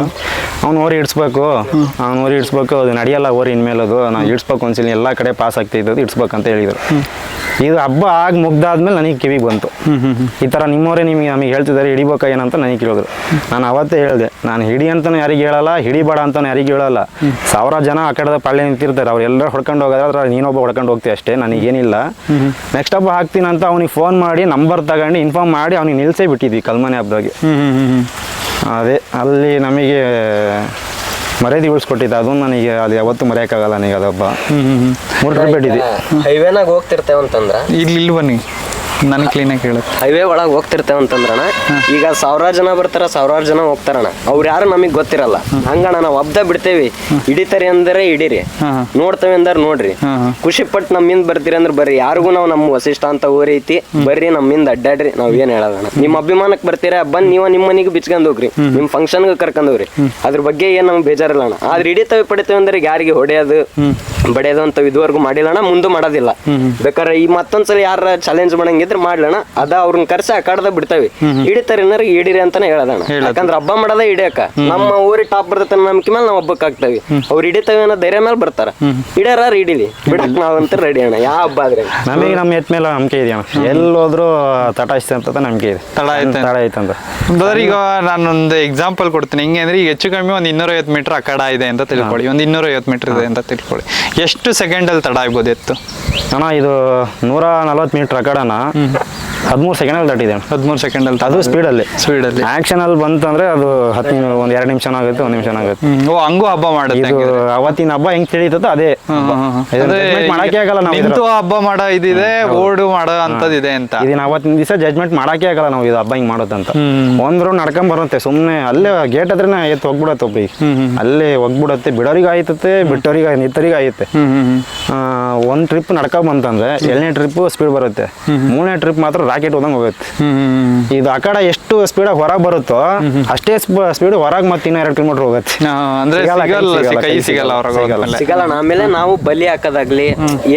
ಅವ್ನು ಓರಿ ಇಡ್ಸ್ಬೇಕು ಅವ್ನು ಓರಿ ಇಡ್ಸ್ಬೇಕು ಅದು ನಡೆಯಲ್ಲ ಓರಿ ಇನ್ಮೇಲೆ ಅದು ನಾವು ಇಡ್ಸ್ಬೇಕು ಒಂದ್ಸಲ ಎಲ್ಲ ಕಡೆ ಪಾಸ್ ಆಗ್ತಾ ಇದ್ದದ್ದು ಇಡ್ಸ್ಬೇಕಂತ ಹೇಳಿದರು. ಇದು ಹಬ್ಬ ಆಗಿ ಮುಗ್ದಾದ್ಮೇಲೆ ನನಗೆ ಕಿವಿಗೆ ಬಂತು. ಈ ಥರ ನಿಮ್ಮವರೇ ನಿಮಗೆ ನಮಗೆ ಹೇಳ್ತಿದ್ದಾರೆ ಹಿಡಿಬೇಕಾ ಏನಂತ ನನಗೆ ಕೇಳಿದ್ರು. ನಾನು ಅವತ್ತೇ ಹೇಳಿದೆ ನಾನು ಹಿಡಿ ಅಂತಲೂ ಯಾರಿಗೆ ಹೇಳಲ್ಲ ಹಿಡಿಬೇಡ ಅಂತಲೂ ಯಾರಿಗೆ ಹೇಳಲ್ಲ. ಸಾವಿರ ಜನ ಆ ಕಡೆದ ಪಾಳ್ಯ ನಿಂತಿರ್ತಾರೆ ಅವ್ರು ಎಲ್ಲರೂ ಹೊಡ್ಕೊಂಡು ಹೋಗೋದ್ರೆ ನೀನೊಬ್ಬ ಹೊಡ್ಕೊಂಡು ಹೋಗ್ತೀವಿ ಅಷ್ಟೇ ನನಗೇನಿಲ್ಲ. ನೆಕ್ಸ್ಟ್ ಹಬ್ಬ ಹಾಕ್ತೀನಿ ಅಂತ ಅವ್ನಿಗೆ ಫೋನ್ ಮಾಡಿ ನಂಬರ್ ತಗೊಂಡು ಇನ್ಫಾರ್ಮ್ ಮಾಡಿ ಅವ್ನಿಗೆ ನಿಲ್ಸೇ ಬಿಟ್ಟಿದ್ವಿ ಕಲ್ಮನೆ ಹಬ್ಬದಾಗೆ. ಅದೇ ಅಲ್ಲಿ ನಮಗೆ ಮರ್ಯಾದೆ ಉಳಿಸ್ಕೊಟ್ಟಿದ್ದೆ ಅದು ನನಗೆ ಅದು ಯಾವತ್ತೂ ಮರೆಯೋಕ್ಕಾಗಲ್ಲ ನನಗೆ ಅದೊಬ್ಬ. ಮೂರು ಟ್ರಿಪ್ ಬಿಟ್ಟಿದ್ವಿ ಹೈವೇನಾಗ ಹೋಗ್ತಿರ್ತೇವೆ ಅಂತಂದ್ರ ಇಲ್ಲಿ ಇಲ್ಲಿ ಬನ್ನಿ. ನನಗೆ ಕ್ಲೀನಾಗಿ ಹೇಳುತ್ತೆ ಹೈವೇ ಒಳಗೆ ಹೋಗ್ತಿರ್ತೇವೆ ಅಂತಂದ್ರಣ ಈಗ ಸಾವಿರಾರು ಜನ ಬರ್ತಾರ ಸಾವಿರಾರು ಜನ ಹೋಗ್ತಾರಣ. ಅವ್ರು ಯಾರು ನಮಗೆ ಗೊತ್ತಿರಲ್ಲ. ಹಂಗಣ ನಾವು ಹಬ್ದ ಬಿಡ್ತೇವಿ. ಹಿಡಿತಾರೆ ಅಂದ್ರೆ ಹಿಡೀರಿ. ನೋಡ್ತೇವೆ ಅಂದ್ರೆ ನೋಡ್ರಿ. ಖುಷಿ ಪಟ್ಟು ನಮ್ಮಿಂದ ಬರ್ತೀರಿ ಅಂದ್ರೆ ಬರ್ರಿ. ಯಾರಿಗೂ ನಾವು ನಮ್ಮ ವಸಿಷ್ಠ ಅಂತ ಊರಿ ಐತಿ. ಬರ್ರಿ ನಮ್ಮಿಂದ ಅಡ್ಡಾಡ್ರಿ. ನಾವ್ ಏನ್ ಹೇಳೋಣ ನಿಮ್ಮ ಅಭಿಮಾನಕ್ಕೆ ಬರ್ತೀರಾ? ಬಂದ್ ನೀವು ನಿಮ್ಮ ಮನೆಗೆ ಬಿಚ್ಕೊಂಡ್ ಹೋಗ್ರಿ. ನಿಮ್ ಫಂಕ್ಷನ್ಗೆ ಕರ್ಕೊಂಡ್ ಹೋಗ್ರಿ. ಅದ್ರ ಬಗ್ಗೆ ಏನ್ ನಮ್ಗೆ ಬೇಜಾರಿಲ್ಲ ಅಣ್ಣ ಆದ್ರೆ ಹಿಡಿತೇವೆ ಪಡಿತೇವೆ ಅಂದ್ರೆ ಯಾರಿಗೆ ಹೊಡೆಯೋದು? ಬಡಿಯೋದು ಅಂತ ಇದುವರೆಗೂ ಮಾಡಿಲ್ಲ ಅಣ್ಣ ಮುಂದೆ ಮಾಡೋದಿಲ್ಲ. ಬೇಕಾದ್ರೆ ಈ ಮತ್ತೊಂದ್ಸಲ ಯಾರ ಚಾಲೆಂಜ್ ಮಾಡಂಗಿದ್ರೆ ಮಾಡ್ಲಣ ಅದ ಅವ್ರನ್ನ ಕರ್ಸಿ ಆ ಕಡ್ದ ಬಿಡ್ತಾವೆ. ಹಿಡಿತಾರೆ ಏನಾರ ಹಿಡೀರಿ ಅಂತಾನೆ ಹೇಳದಣ ಯಾಕಂದ್ರೆ ಹಬ್ಬ ಮಾಡದ ಹಿಡಿಯಕ. ನಮ್ಮ ಊರಿ ಟಾಪ್ ಬರ್ತೈತೆ ನಂಬಿಕೆ ಮೇಲೆ ನಾವು ಹಬ್ಬಕ್ಕೆ ಆಗ್ತಾವೆ ಅವ್ರು ಹಿಡಿತಾವೆ ಅನ್ನೋ ಧೈರ್ಯ ಮೇಲೆ ಬರ್ತಾರ. ಹಿಡ್ಯಾರ ಹಿಡೀಲಿ? ಬಿಡಕ್ ನಾವಂತ ರೆಡಿ ಅಣ್ಣ. ಯಾವ ಹಬ್ಬ ಆದ್ರೆ. ನಮಗೆ ನಮ್ಮ ಎತ್ ಮೇಲೆ ನಂಬಿಕೆ ಇದೆಯಣ ಎಲ್ಲೋದ್ರು ಎಲ್ಲೋದ್ರೂ ತಟಾಯಿಸ್ತೆ ಅಂತ ನಂಬಿಕೆ ಇದೆ. ತಡ ಐತೆ. ತಡ ಐತಂತ ಬ್ರದರ್ ಈಗ ನಾನೊಂದು ಎಕ್ಸಾಂಪಲ್ ಕೊಡ್ತೀನಿ. ಹೆಂಗೆ ಅಂದ್ರೆ ಈಗ ಹೆಚ್ಚು ಕಮ್ಮಿ ಒಂದು ಇನ್ನೂರೈವತ್ತು ಮೀಟರ್ ಅಕಡ ಇದೆ ಅಂತ ತಿಳ್ಕೊಳ್ಳಿ. ಒಂದು ಇನ್ನೂರೈವತ್ತು ಮೀಟರ್ ಇದೆ ಅಂತ ತಿಳ್ಕೊಳ್ಳಿ. ಎಷ್ಟು ಸೆಕೆಂಡಲ್ಲಿ ತಡ ಆಗ್ಬೋದು ಎತ್ತು? ಅಣ್ಣ ಇದು ನೂರ ನಲ್ವತ್ತು ಮೀಟ್ರ್ ಅಕಡನ ಹದಿಮೂರು ಸೆಕೆಂಡಲ್ಲಿ ದಾಟಿದೆ. ಹದಿಮೂರು ಸೆಕೆಂಡಲ್ಲಿ ಅದು ಸ್ಪೀಡಲ್ಲಿ ಸ್ಪೀಡಲ್ಲಿ ಆಕ್ಷನ್ ಅಲ್ಲಿ. ಬಂತಂದ್ರೆ ಅದು ಹತ್ತು ನಿಮಿಷ ಒಂದು ಎರಡು ನಿಮಿಷ ಆಗುತ್ತೆ ಒಂದು ನಿಮಿಷ ಆಗುತ್ತೆ. ಓ ಹಂಗೂ ಹಬ್ಬ ಮಾಡುತ್ತೆ ಇದು ಅವತ್ತಿನ ಹಬ್ಬ ಹೆಂಗ್ ತಿಳಿತದೋ ಅದೇ ಮಾಡಕ್ಕೆ ಆಗಲ್ಲ ನಾವು ಹಬ್ಬ ಮಾಡೋ ಇದಿದೆ ಓಡು ಮಾಡೋ ಅಂತದಿದೆ ಅಂತ. ಇದನ್ನ ಅವತ್ತಿನ ದಿವಸ ಜಜ್ಮೆಂಟ್ ಮಾಡಕ್ಕೆ ಆಗಲ್ಲ ನಾವು ಇದು ಹಬ್ಬ ಹಿಂಗ್ ಮಾಡೋದಂತ ಒಂದ್ರು ನಡ್ಕೊಂಡ್ ಬರುತ್ತೆ ಸುಮ್ಮನೆ ಅಲ್ಲೇ ಗೇಟ್ ಹತ್ರನೇ ಎತ್ ಹೋಗ್ಬಿಡತ್ತೆ ಒಬ್ಬ ಅಲ್ಲೇ ಹೋಗ್ಬಿಡತ್ತೆ ಬಿಡೋರಿಗೆ ಆಯ್ತತೆ. ಬಿಟ್ಟೋರಿಗೆ ನಿತ್ತರಿಗೆ ಆಯ್ತೆ ಒಂದ್ ಟ್ರಿಪ್ ನಡ್ಕೊಂಡ್ ಬಂತಂದ್ರೆ ಎರಡನೇ ಟ್ರಿಪ್ ಸ್ಪೀಡ್ ಬರುತ್ತೆ. ಮೂರನೇ ಟ್ರಿಪ್ ಮಾತ್ರ ರಾಕೆಟ್ ಹೋದಂಗೆ ಹೋಗುತ್ತೆ. ಹ್ಮ್ ಇದು ಆ ಕಡೆ ಎಷ್ಟು ಆಗಿ ಹೊರಗೆ ಬರುತ್ತೋ ಅಷ್ಟೇ ಸ್ಪೀಡ್ ಹೊರಗೆ ಮತ್ತೆ ಇನ್ನೂ ಎರಡು ಕಿಲೋಮೀಟರ್ ಹೋಗುತ್ತೆ. ಅಂದ್ರೆ ಸಿಗಲ್ಲ, ಆಮೇಲೆ ನಾವು ಬಲಿ ಹಾಕೋದಾಗ್ಲಿ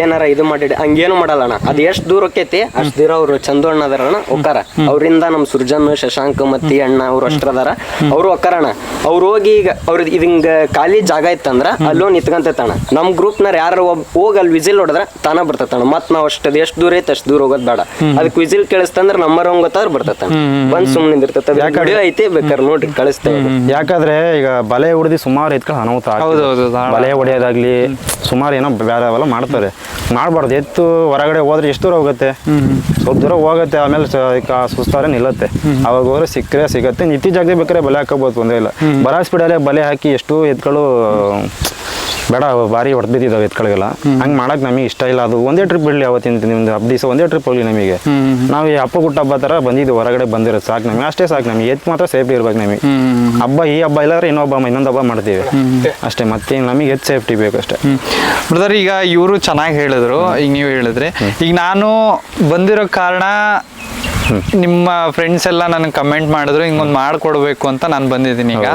ಏನಾರ ಇದು ಮಾಡಿ ಹಂಗೇನು ಮಾಡಲ್ಲ ಅದ್ ಅದು ಎಷ್ಟು ದೂರ ಹೋಕೈತಿ ಅಷ್ಟು ದೂರ ಅವ್ರು ಚಂದು ಅಣ್ಣ ಅದಾರ ಅಣ್ಣ ಒಕ್ಕಾರ ಅವರಿಂದ ನಮ್ ಸುರ್ಜನ್ ಶಶಾಂಕ್ ಮತ್ತಿ ಅಣ್ಣ ಅವ್ರು ಅಷ್ಟ್ರದಾರ ಅವ್ರು ಒಕ್ಕಾರಣ ಅವ್ರು ಹೋಗಿ ಈಗ ಅವ್ರ ಹಿಂಗ ಖಾಲಿ ಜಾಗ ಇತ್ತಂದ್ರ ಅಲ್ಲೋ ನಿತ್ಕಂತೈತಣ ನಮ್ ಗ್ರೂಪ್ನಾರ ಯಾರು ಯಾರ ಹೋಗಿ ಅಲ್ಲಿ ವಿಸಿಲ್ ಹೊಡೆದ್ರ ತಾನ ಬರ್ತೈತಣ ಮತ್ ನಾವ್ ಅಷ್ಟು ಎಷ್ಟು ದೂರ ಐತೆ ಅಷ್ಟ್ ದೂರ ಹೋಗೋದ್ ಬೇಡ. ಅದಕ್ಕೆ ವಿಸಿಲ್ ಕೇಳಿಸ್ತಂದ್ರ ನಂಬರ್ ಒಂದ್ ಗೊತ್ತಾದ್ರೆ ಬರ್ತೈತಣ್ಣ ಬಂದ್ ಸುಮ್ಮನೆ ನಿಂದಿರ್ತೈತೆ ವಿಡಿಯೋ ಐತಿ ಬೇಕಾದ್ರೆ ನೋಡ್ರಿ ಕಳಿಸ್ತೇವೆ ಯಾಕಂದ್ರೆ ಈಗ ಬಲೆ ಹೊಡೆದು ಸುಮಾರು ಎತ್ಕೊಂಡು ಅನಾಹುತ. ಬಲೆ ಹೊಡೆಯೋದಾಗ್ಲಿ ಸುಮಾರು ಏನೋ ಬೇರೆ ಅವೆಲ್ಲ ಮಾಡ್ತಾರೆ. ಮಾಡ್ಬಾರ್ದು ಎತ್ತು ಹೊರಗಡೆ ಹೋದ್ರೆ ಎಷ್ಟು ದೂರ ಹೋಗುತ್ತೆ? ಸ್ವಲ್ಪ ದೂರ ಹೋಗುತ್ತೆ ಆಮೇಲೆ ಸುಸ್ತಾರೆ ನಿಲ್ಲತ್ತೆ. ಅವಾಗ ಹೋದ್ರೆ ಸಿಕ್ಕರೆ ಸಿಗತ್ತೆ. ನಿತ್ಯ ಜಾಗದಲ್ಲಿ ಬೇಕಾದ್ರೆ ಬಲೆ ಹಾಕೋಬಹುದು ತೊಂದರೆ ಇಲ್ಲ. ಬರ ಸ್ಪೀಡಲ್ಲೇ ಬಲೆ ಹಾಕಿ ಎಷ್ಟು ಎತ್ಗಳು ಬೇಡ ಭಾರಿ ಹೊಡೆದಿದ್ದಾವೆ ಎತ್ಗಳಿಗೆಲ್ಲ ಹಂಗ್ ಮಾಡಕ್ ನಮಗೆ ಇಷ್ಟ ಇಲ್ಲ. ಅದು ಒಂದೇ ಟ್ರಿಪ್ ಬಿಡ್ಲಿ ಅವತ್ತಿನ ನಿಮ್ದು ಹಬ್ಬ ದಿವಸ ಒಂದೇ ಟ್ರಿಪ್ ಹೋಗ್ಲಿ ನಮಗೆ. ನಾವು ಈ ಹಬ್ಬ ಗುಟ್ಟ ಹಬ್ಬ ತರ ಬಂದಿದ್ದು ಹೊರಗಡೆ ಬಂದಿರೋದು. ಸಾಕು ನಮಗೆ ಅಷ್ಟೇ ಸಾಕು ನಮಗೆ. ಎತ್ ಮಾತ್ರ ಸೇಫ್ಟಿ ಇರ್ಬೇಕು ನಮಗೆ. ಹಬ್ಬ ಈ ಹಬ್ಬ ಇಲ್ಲಾಂದ್ರೆ ಇನ್ನೊಬ್ಬ ಇನ್ನೊಂದು ಹಬ್ಬ ಮಾಡ್ತೀವಿ. ಅಷ್ಟೇ ಮತ್ತೆ ನಮಗೆ ಎತ್ ಸೇಫ್ಟಿ ಬೇಕು ಅಷ್ಟೇ. ಬ್ರದರ್ ಈಗ ಇವರು ಚೆನ್ನಾಗಿ ಹೇಳಿದ್ರು ಈಗ ನೀವು ಹೇಳಿದ್ರೆ. ಈಗ ನಾನು ಬಂದಿರೋ ಕಾರಣ ನಿಮ್ಮ ಫ್ರೆಂಡ್ಸ್ ಎಲ್ಲ ನನಗೆ ಕಮೆಂಟ್ ಮಾಡಿದ್ರು ಹಿಂಗೊಂದು ಮಾಡಿಕೊಡ್ಬೇಕು ಅಂತ ನಾನು ಬಂದಿದ್ದೀನಿ ಈಗ.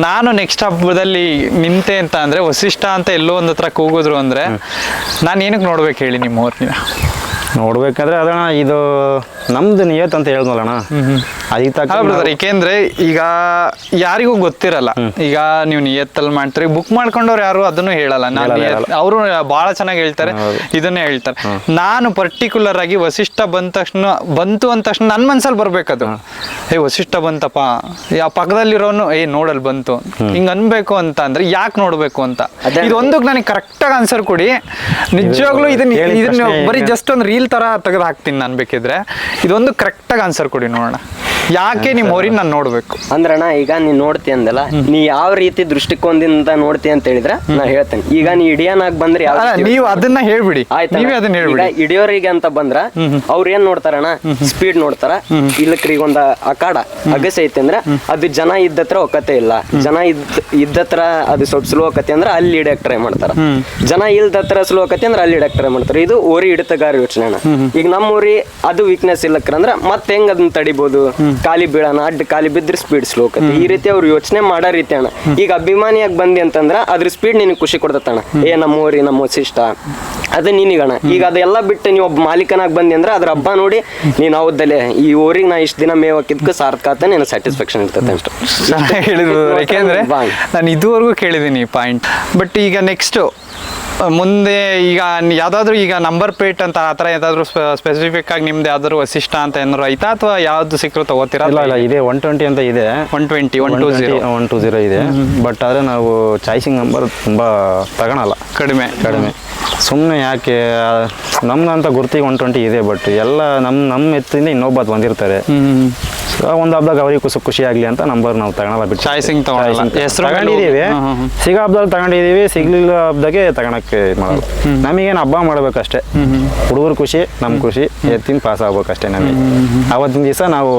ನಾನು ನೆಕ್ಸ್ಟ್ ಹಬ್ಬದಲ್ಲಿ ನಿಂತೆ ಅಂತ ಅಂದರೆ ವಸಿಷ್ಠ ಅಂತ ಎಲ್ಲೋ ಒಂದು ಹತ್ರ ಕೂಗಿದ್ರು ಅಂದರೆ ನಾನು ಏನಕ್ಕೆ ನೋಡ್ಬೇಕು ಹೇಳಿ ನಿಮ್ಮ ಊರಿನ? ನೋಡ್ಬೇಕಾದ್ರೆ ಅದಣ್ಣ ಇದು ನಮ್ದು ನಿಯತ್ ಅಂತ ಹೇಳ್ದಲ್ಲಣ್ಣ ಅದಕ್ಕೆ ತಕ್ಕ ಅಲ್ಲ ಬ್ರದರ್ ಏಕೆಂದ್ರೆ ಈಗ ಯಾರಿಗೂ ಗೊತ್ತಿರಲ್ಲ. ಈಗ ನೀವು ನಿಯತ್ತಲ್ಲಿ ಮಾಡ್ತೀರಿ ಬುಕ್ ಮಾಡ್ಕೊಂಡವ್ರು ಯಾರು ಅದನ್ನು ಹೇಳಲ್ಲ. ನಾನು. ಅವರು ಬಹಳ ಚೆನ್ನಾಗಿ ಹೇಳ್ತಾರೆ. ಇದನ್ನೇ ಹೇಳ್ತಾರೆ. ನಾನು ಪರ್ಟಿಕ್ಯುಲರ್ ಆಗಿ ವಸಿಷ್ಠ ಬಂದ ತಕ್ಷಣ ಬಂತು ಅಂದ ತಕ್ಷಣ ನನ್ನ ಮನ್ಸಲ್ಲಿ ಬರ್ಬೇಕದು. ಏ ವಸಿಷ್ಠ ಬಂತಪ್ಪ. ಆ ಪಕ್ಕದಲ್ಲಿರೋನು ಏ ನೋಡಲ್ ಬಂತು. ಹಿಂಗ ಅನ್ಬೇಕು ಅಂತ ಅಂದ್ರೆ ಯಾಕೆ ನೋಡ್ಬೇಕು ಅಂತ. ಇದೊಂದಕ್ಕೆ ನನಗೆ ಕರೆಕ್ಟಾಗಿ ಆನ್ಸರ್ ಕೊಡಿ. ನಿಜವಾಗ್ಲೂ ಇದನ್ನ ಬರೀ ಜಸ್ಟ್ ಒಂದು ರೀಲ್ ತರ ತೆಗೆದು ಹಾಕ್ತೀನಿ ನಾನು ಬೇಕಿದ್ರೆ. ಇದೊಂದು ಕರೆಕ್ಟಾಗಿ ಆನ್ಸರ್ ಕೊಡಿ ನೋಡೋಣ. ಯಾಕೆ ನಿಮ್ಮ ಹೊರಿ ನಾನು ನೋಡ್ಬೇಕು? ಅಂದ್ರಣ್ಣ ಈಗ ನೀನ್ ನೋಡ್ತಿ ಅಂದಲ್ಲ ನೀ ಯಾವ ರೀತಿ ದೃಷ್ಟಿಕೋನದಿಂದ ನೋಡ್ತಿ ಅಂತ ಹೇಳಿದ್ರ ನಾ ಹೇಳ್ತೇನೆ. ಈಗ ನೀ ಇಡಿಯನ್ ಆಗಿ ಬಂದ್ರೆ ಯಾವ ಅಲ್ಲ ರೀತಿ ನೀವು ಅದನ್ನ ಹೇಳ್ಬಿಡಿ. ಆಯ್ತಾ? ನೀವೇ ಅದನ್ನ ಈಗ ಹೇಳ್ಬಿಡಿ. ಹಿಡಿಯೋರಿಗೆ ಅಂತ ಬಂದ್ರ ಅವ್ರ ಏನ್ ನೋಡ್ತಾರಣ್ಣ ಸ್ಪೀಡ್ ನೋಡ್ತಾರ. ಇಲ್ಲಕ್ರಿ ಈಗ ಒಂದ ಅಕಾಡ ಅಗಸ ಐತಿ ಅಂದ್ರ ಅದು ಜನ ಇದ್ದತ್ರ ಒಕ್ಕತೆ ಇಲ್ಲ. ಜನ ಇದ್ದ ಇದ್ದತ್ರ ಅದು ಸ್ವಲ್ಪ ಸ್ಲೋ ಆಕತಿ ಅಂದ್ರ ಅಲ್ಲಿ ಹಿಡಿಯಕ್ ಟ್ರೈ ಮಾಡ್ತಾರ. ಜನ ಇಲ್ದತ್ರ ಸ್ಲೋ ಆಕತಿ ಅಂದ್ರ ಅಲ್ಲಿ ಇಡಕ್ ಟ್ರೈ ಮಾಡ್ತಾರ. ಇದು ಓರಿ ಹಿಡಿತಗಾರ ಯೋಚನೆ ಅಣ್ಣ. ಈಗ ನಮ್ಮ ಊರಿ ಅದು ವೀಕ್ನೆಸ್ ಇಲ್ಲಕ್ರ ಅಂದ್ರ ಮತ್ತೆ ಹೆಂಗ್ ಅದನ್ನ ತಡಿಬಹುದು ಖಾಲಿ ಬೀಳೋಣ ಅಡ್ಡ ಖಾಲಿ ಬಿದ್ರೆ ಸ್ಪೀಡ್ ಸ್ಲೋ ಆಕತಿ ಈ ರೀತಿ ಅವ್ರು ಯೋಚನೆ ಮಾಡೋ ರೀತಿ ಅಣ್ಣ. ಈಗ ಅಭಿಮಾನಿಯಾಗಿ ಬಂದಿ ಅಂತಂದ್ರ ಅದ್ರ ಸ್ಪೀಡ್ ನಿನಗೆ ಖುಷಿ ಕೊಡ್ತತ್ತಣ್ಣ ಏ ನಮ್ಮ ಊರಿ ನಮ್ಮ ವಸಿಷ್ಠ. ಅದು ನಿನಗಣ ಈಗ ಅದೆಲ್ಲ ಬಿಟ್ಟು ನೀವು ಒಬ್ಬ ಮಾಲೀಕನಾಗಿ ಬಂದಿ ಅಂದ್ರೆ ಅದ್ರ ಹಬ್ಬ ನೋಡಿ ನೀನು ಹೌದಲ್ಲೇ ಈ ಊರಿಗೆ ನಾ ಇಷ್ಟು ದಿನ ಮೇವ್ ಹಾಕಿದ್ಕೆ ಸಾರ್ಥಕ ನಿನ್ನ ಸ್ಯಾಟಿಸ್ಫ್ಯಾಕ್ಷನ್ ಇರ್ತದೆ ಅಷ್ಟು. ನಾನು ಹೇಳಿದ್ರು ಯಾಕೆಂದ್ರೆ. ನಾನು ಇದುವರೆಗೂ ಕೇಳಿದ್ದೀನಿ ಪಾಯಿಂಟ್ ಬಟ್ ಈಗ ನೆಕ್ಸ್ಟ್ ಮುಂದೆ ಈಗ ಯಾವ್ದಾದ್ರು ಈಗ ನಂಬರ್ ಪ್ಲೇಟ್ ಅಂತ ಆ ಥರ ಯಾವ್ದಾದ್ರು ಸ್ಪೆಸಿಫಿಕ್ ಆಗಿ ನಿಮ್ದು ಯಾವ್ದಾದ್ರು ವಸಿಷ್ಠ ಅಂತ ಏನಾದ್ರು ಐತಾ? ಅಥವಾ ಯಾವ್ದು ಸಿಕ್ಕರು ತಗೋತೀರಾ? ಇಲ್ಲ ಇಲ್ಲ ಇದೆ ಒನ್ ಟ್ವೆಂಟಿ ಅಂತ ಇದೆ. One twenty one two zero one two zero ಇದೆ. ಬಟ್ ಆದರೆ ನಾವು ಚಾಯ್ಸಿಂಗ್ ನಂಬರ್ ತುಂಬ ತಗೊಳಲ್ಲ. ಕಡಿಮೆ. ಕಡಿಮೆ. ಸುಮ್ಮನೆ ಯಾಕೆ ನಮ್ದಂತ ಗುರ್ತಿಗೆ ಒನ್ ಟ್ವೆಂಟಿ ಇದೆ ಬಟ್ ಎಲ್ಲ ನಮ್ಮ ನಮ್ಮ ಎತ್ತಿಂದ ಇನ್ನೊಬ್ಬ ಬಂದಿರ್ತಾರೆ. ಒಂದು ಹಬ್ಬದಾಗ ಅವ್ರಿಗೆ ಖುಷಿ ಖುಷಿ ಆಗಲಿ ಅಂತ ನಂಬರ್ ನಾವು ತಗೊಳಲ್ಲ ಬಿಟ್ಟು ಚಾಯ್ಸಿಂಗ್ ಹೆಸ್ರು ತಗೊಂಡಿದ್ದೀವಿ. ಸಿಗೋ ಹಬ್ಬದಲ್ಲಿ ತಗೊಂಡಿದ್ದೀವಿ ಸಿಗ್ಲಿಲ್ಲ ಹಬ್ಬದಾಗೆ ತಗೊಳಕ್ಕೆ ಮಾಡೋದು. ಮಾಡಲ್ಲ ನಮಗೇನು ಹಬ್ಬ ಮಾಡ್ಬೇಕಷ್ಟೇ. ಹುಡುಗರು ಖುಷಿ ನಮ್ಮ ಖುಷಿ ಎತ್ತಿನ ಪಾಸ್ ಆಗ್ಬೇಕಷ್ಟೇ ನಮಗೆ. ಅವತ್ತಿನ ದಿವಸ ನಾವು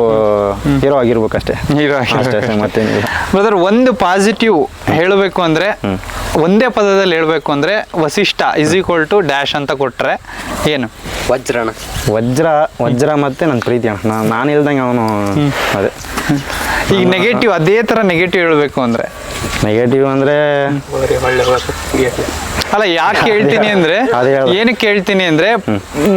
ಹೀರೋ ಆಗಿರ್ಬೇಕಷ್ಟೇ. ಹೀರೋ ಅಷ್ಟೇ ಮತ್ತೇನಿಲ್ಲ. ಬ್ರದರ್ ಒಂದು ಪಾಸಿಟಿವ್ ಹೇಳಬೇಕು ಅಂದ್ರೆ ಒಂದೇ ಪದದಲ್ಲಿ ಹೇಳಬೇಕು ಅಂದ್ರೆ Vasishtha is equal to dash ಅಂತ ಕೊಟ್ರೆ ಏನು? ವಜ್ರಣ ವಜ್ರ ವಜ್ರ ಮತ್ತೆ ನನ್ನ ಪ್ರೀತಿ ಅಣ್ಣ. ನಾನು ನಾನು ಇಲ್ದಂಗೆ ಅವನು ಅದೇ. ಈಗ ನೆಗೆಟಿವ್ ಅದೇ ತರ ನೆಗೆಟಿವ್ ಹೇಳಬೇಕು ಅಂದ್ರೆ? ನೆಗೆಟಿವ್ ಅಂದರೆ ಅಲ್ಲ ಯಾಕೆ ಹೇಳ್ತೀನಿ ಅಂದ್ರೆ. ಏನಕ್ಕೆ ಹೇಳ್ತೀನಿ ಅಂದ್ರೆ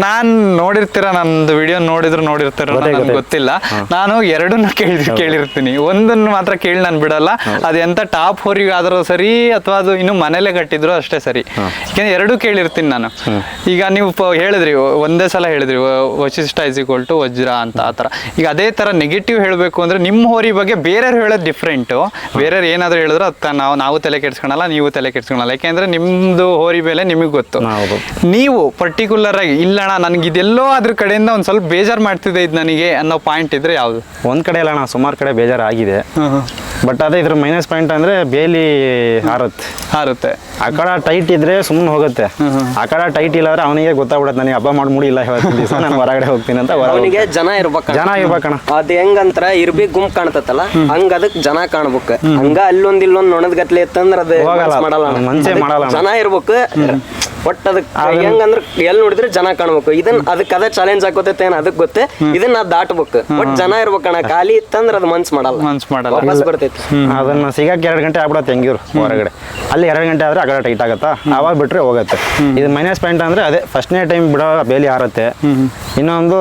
ನಾನ್ ನೋಡಿರ್ತೀರ ನಂದು ವಿಡಿಯೋ ನೋಡಿದ್ರು ನೋಡಿರ್ತೀರ ನನ್ಗೆ. ಗೊತ್ತಿಲ್ಲ. ನಾನು ಎರಡನ್ನ ಕೇಳಿ ಕೇಳಿರ್ತೀನಿ. ಒಂದನ್ನು ಮಾತ್ರ ಕೇಳಿ ನಾನು ಬಿಡಲ್ಲ. ಅದ ಎಂತ ಟಾಪ್ ಹೊರಿಗೆ ಆದ್ರೂ ಸರಿ ಅಥವಾ ಅದು ಇನ್ನು ಮನೇಲೆ ಕಟ್ಟಿದ್ರು ಅಷ್ಟೇ ಸರಿ. ಯಾಕಂದ್ರೆ ಎರಡೂ ಕೇಳಿರ್ತೀನಿ ನಾನು. ಈಗ ನೀವು ಹೇಳಿದ್ರಿ ಒಂದೇ ಸಲ ಹೇಳಿದ್ರಿ ವಶಿಷ್ಠ ಇಸ್ ಈಕ್ವಲ್ ಟು ವಜ್ರ ಅಂತ ಆ ಥರ. ಈಗ ಅದೇ ತರ ನೆಗೆಟಿವ್ ಹೇಳಬೇಕು ಅಂದ್ರೆ ನಿಮ್ಮ ಹೋರಿ ಬಗ್ಗೆ ಬೇರೆಯವ್ರು ಹೇಳೋದು ಡಿಫ್ರೆಂಟು ಬೇರೆಯವ್ರು ಏನಾದರೂ ಹೇಳಿದ್ರು ಅದು ನಾವು ನಾವು ತಲೆ ಕೆಡ್ಸ್ಕೊಳಲ್ಲ ನೀವು ತಲೆ ಕೆಡ್ಸ್ಕೊಳಲ್ಲ. ಯಾಕೆಂದ್ರೆ ನಿಮ್ಮದು ಹೋರಿ ಬೆಲೆ ನಿಮಗೆ ಗೊತ್ತು. ಹೌದು. ನೀವು ಪರ್ಟಿಕ್ಯುಲರ್ ಆಗಿ ಇಲ್ಲಣ್ಣ ನನಗೆ ಇದೆಲ್ಲೋ ಅದ್ರ ಕಡೆಯಿಂದ ಒಂದು ಸ್ವಲ್ಪ ಬೇಜಾರು ಮಾಡ್ತಿದೆ ಇದು ನನಗೆ ಅನ್ನೋ ಪಾಯಿಂಟ್ ಇದ್ರೆ ಯಾವುದು? ಒಂದು ಕಡೆ ಅಲ್ಲ ಅಣ್ಣ ಸುಮಾರು ಕಡೆ ಬೇಜಾರಾಗಿದೆ ಬಟ್ ಅದೇ ಇದ್ರ ಮೈನಸ್ ಪಾಯಿಂಟ್ ಅಂದ್ರೆ ಬೇಲಿ ಹಾರುತ್ತೆ. ಹಾರುತ್ತೆ. ಆ ಕಡೆ ಟೈಟ್ ಇದ್ರೆ ಸುಮ್ಮನೆ ಹೋಗುತ್ತೆ. ಆ ಕಡೆ ಟೈಟ್ ಇಲ್ಲ ಅಂದ್ರೆ ಅವನಿಗೆ ಗೊತ್ತಾಗ್ಬಿಡತ್ತೆ ನನಗೆ ಹಬ್ಬ ಮಾಡಿ ಮುಡಿ ಇಲ್ಲ ದಿವಸ ನಾನು ಹೊರಗಡೆ ಹೋಗ್ತೀನಿ ಅಂತ ಅವನಿಗೆ ಜನ ಇರ್ಬೇಕ ಜನ ಇರ್ಬೇಕಣ್ಣ. ಅದ್ ಹೆಂಗಂತ್ರ ಇರ್ಬಿ ಗುಂಪ್ ಕಾಣ್ತತ್ತಲ್ಲ ಹಂಗ ಅದಕ್ ಜನ ಕಾಣ್ಬೇಕು. ಹಂಗ ಅಲ್ಲೊಂದ್ ಇಲ್ಲೊಂದ್ ನೊಣದ್ ಗತ್ಲೆ ಇತ್ತಂದ್ರ ಅದು ಮಾಡಲ್ಲ. ಮನ್ಸೇ ಮಾಡಲ್ಲ. ಜನ ಇರ್ಬೇಕು. ಒಟ್ಟು ಅದಕ್ಕೆ ಹೆಂಗಂದ್ರ ಎಲ್ಲಿ ನೋಡಿದ್ರೆ ಜನ ಕಾಣ್ಬೇಕು. ಇದನ್ನ ಅದಕ್ಕೆ ಅದ ಚಾಲೆಂಜ್ ಹಾಕೋತೈತೆ ಏನ್ ಅದಕ್ಕೆ ಗೊತ್ತೇ? ಇದನ್ನ ನಾ ದಾಟ್ಬೇಕು ಒಟ್ ಜನ ಇರ್ಬೇಕಣ್ಣ ಖಾಲಿ ಇತ್ತಂದ್ರೆ ಅದು ಮನ್ಸ್ ಮಾಡಲ್ಲ. ಮನ್ಸ್ ಮಾಡಲ್ಲ. ವಾಪಸ್ ಬರ್ತೈತಿ. ಅದನ್ನ ಸಿಗಕ್ಕೆ ಎರಡು ಗಂಟೆ ಆಗ್ಬಿಡತ್ತೆ ಹೆಂಗಿರು ಹೊರಗಡೆ. ಅಲ್ಲಿ ಎರಡು ಗಂಟೆ ಆದ್ರೆ ಅಗಲ ಟೈಟ್ ಆಗತ್ತಾ? ಅವಾಗ ಬಿಟ್ರೆ ಹೋಗತ್ತೆ. ಇದು ಮೈನಸ್ ಪಾಯಿಂಟ್ ಅಂದ್ರೆ ಅದೇ ಫಸ್ಟ್ನೇ ಟೈಮ್ ಬಿಡೋ ಬೇಲಿ ಹಾರತ್ತೆ. ಇನ್ನೊಂದು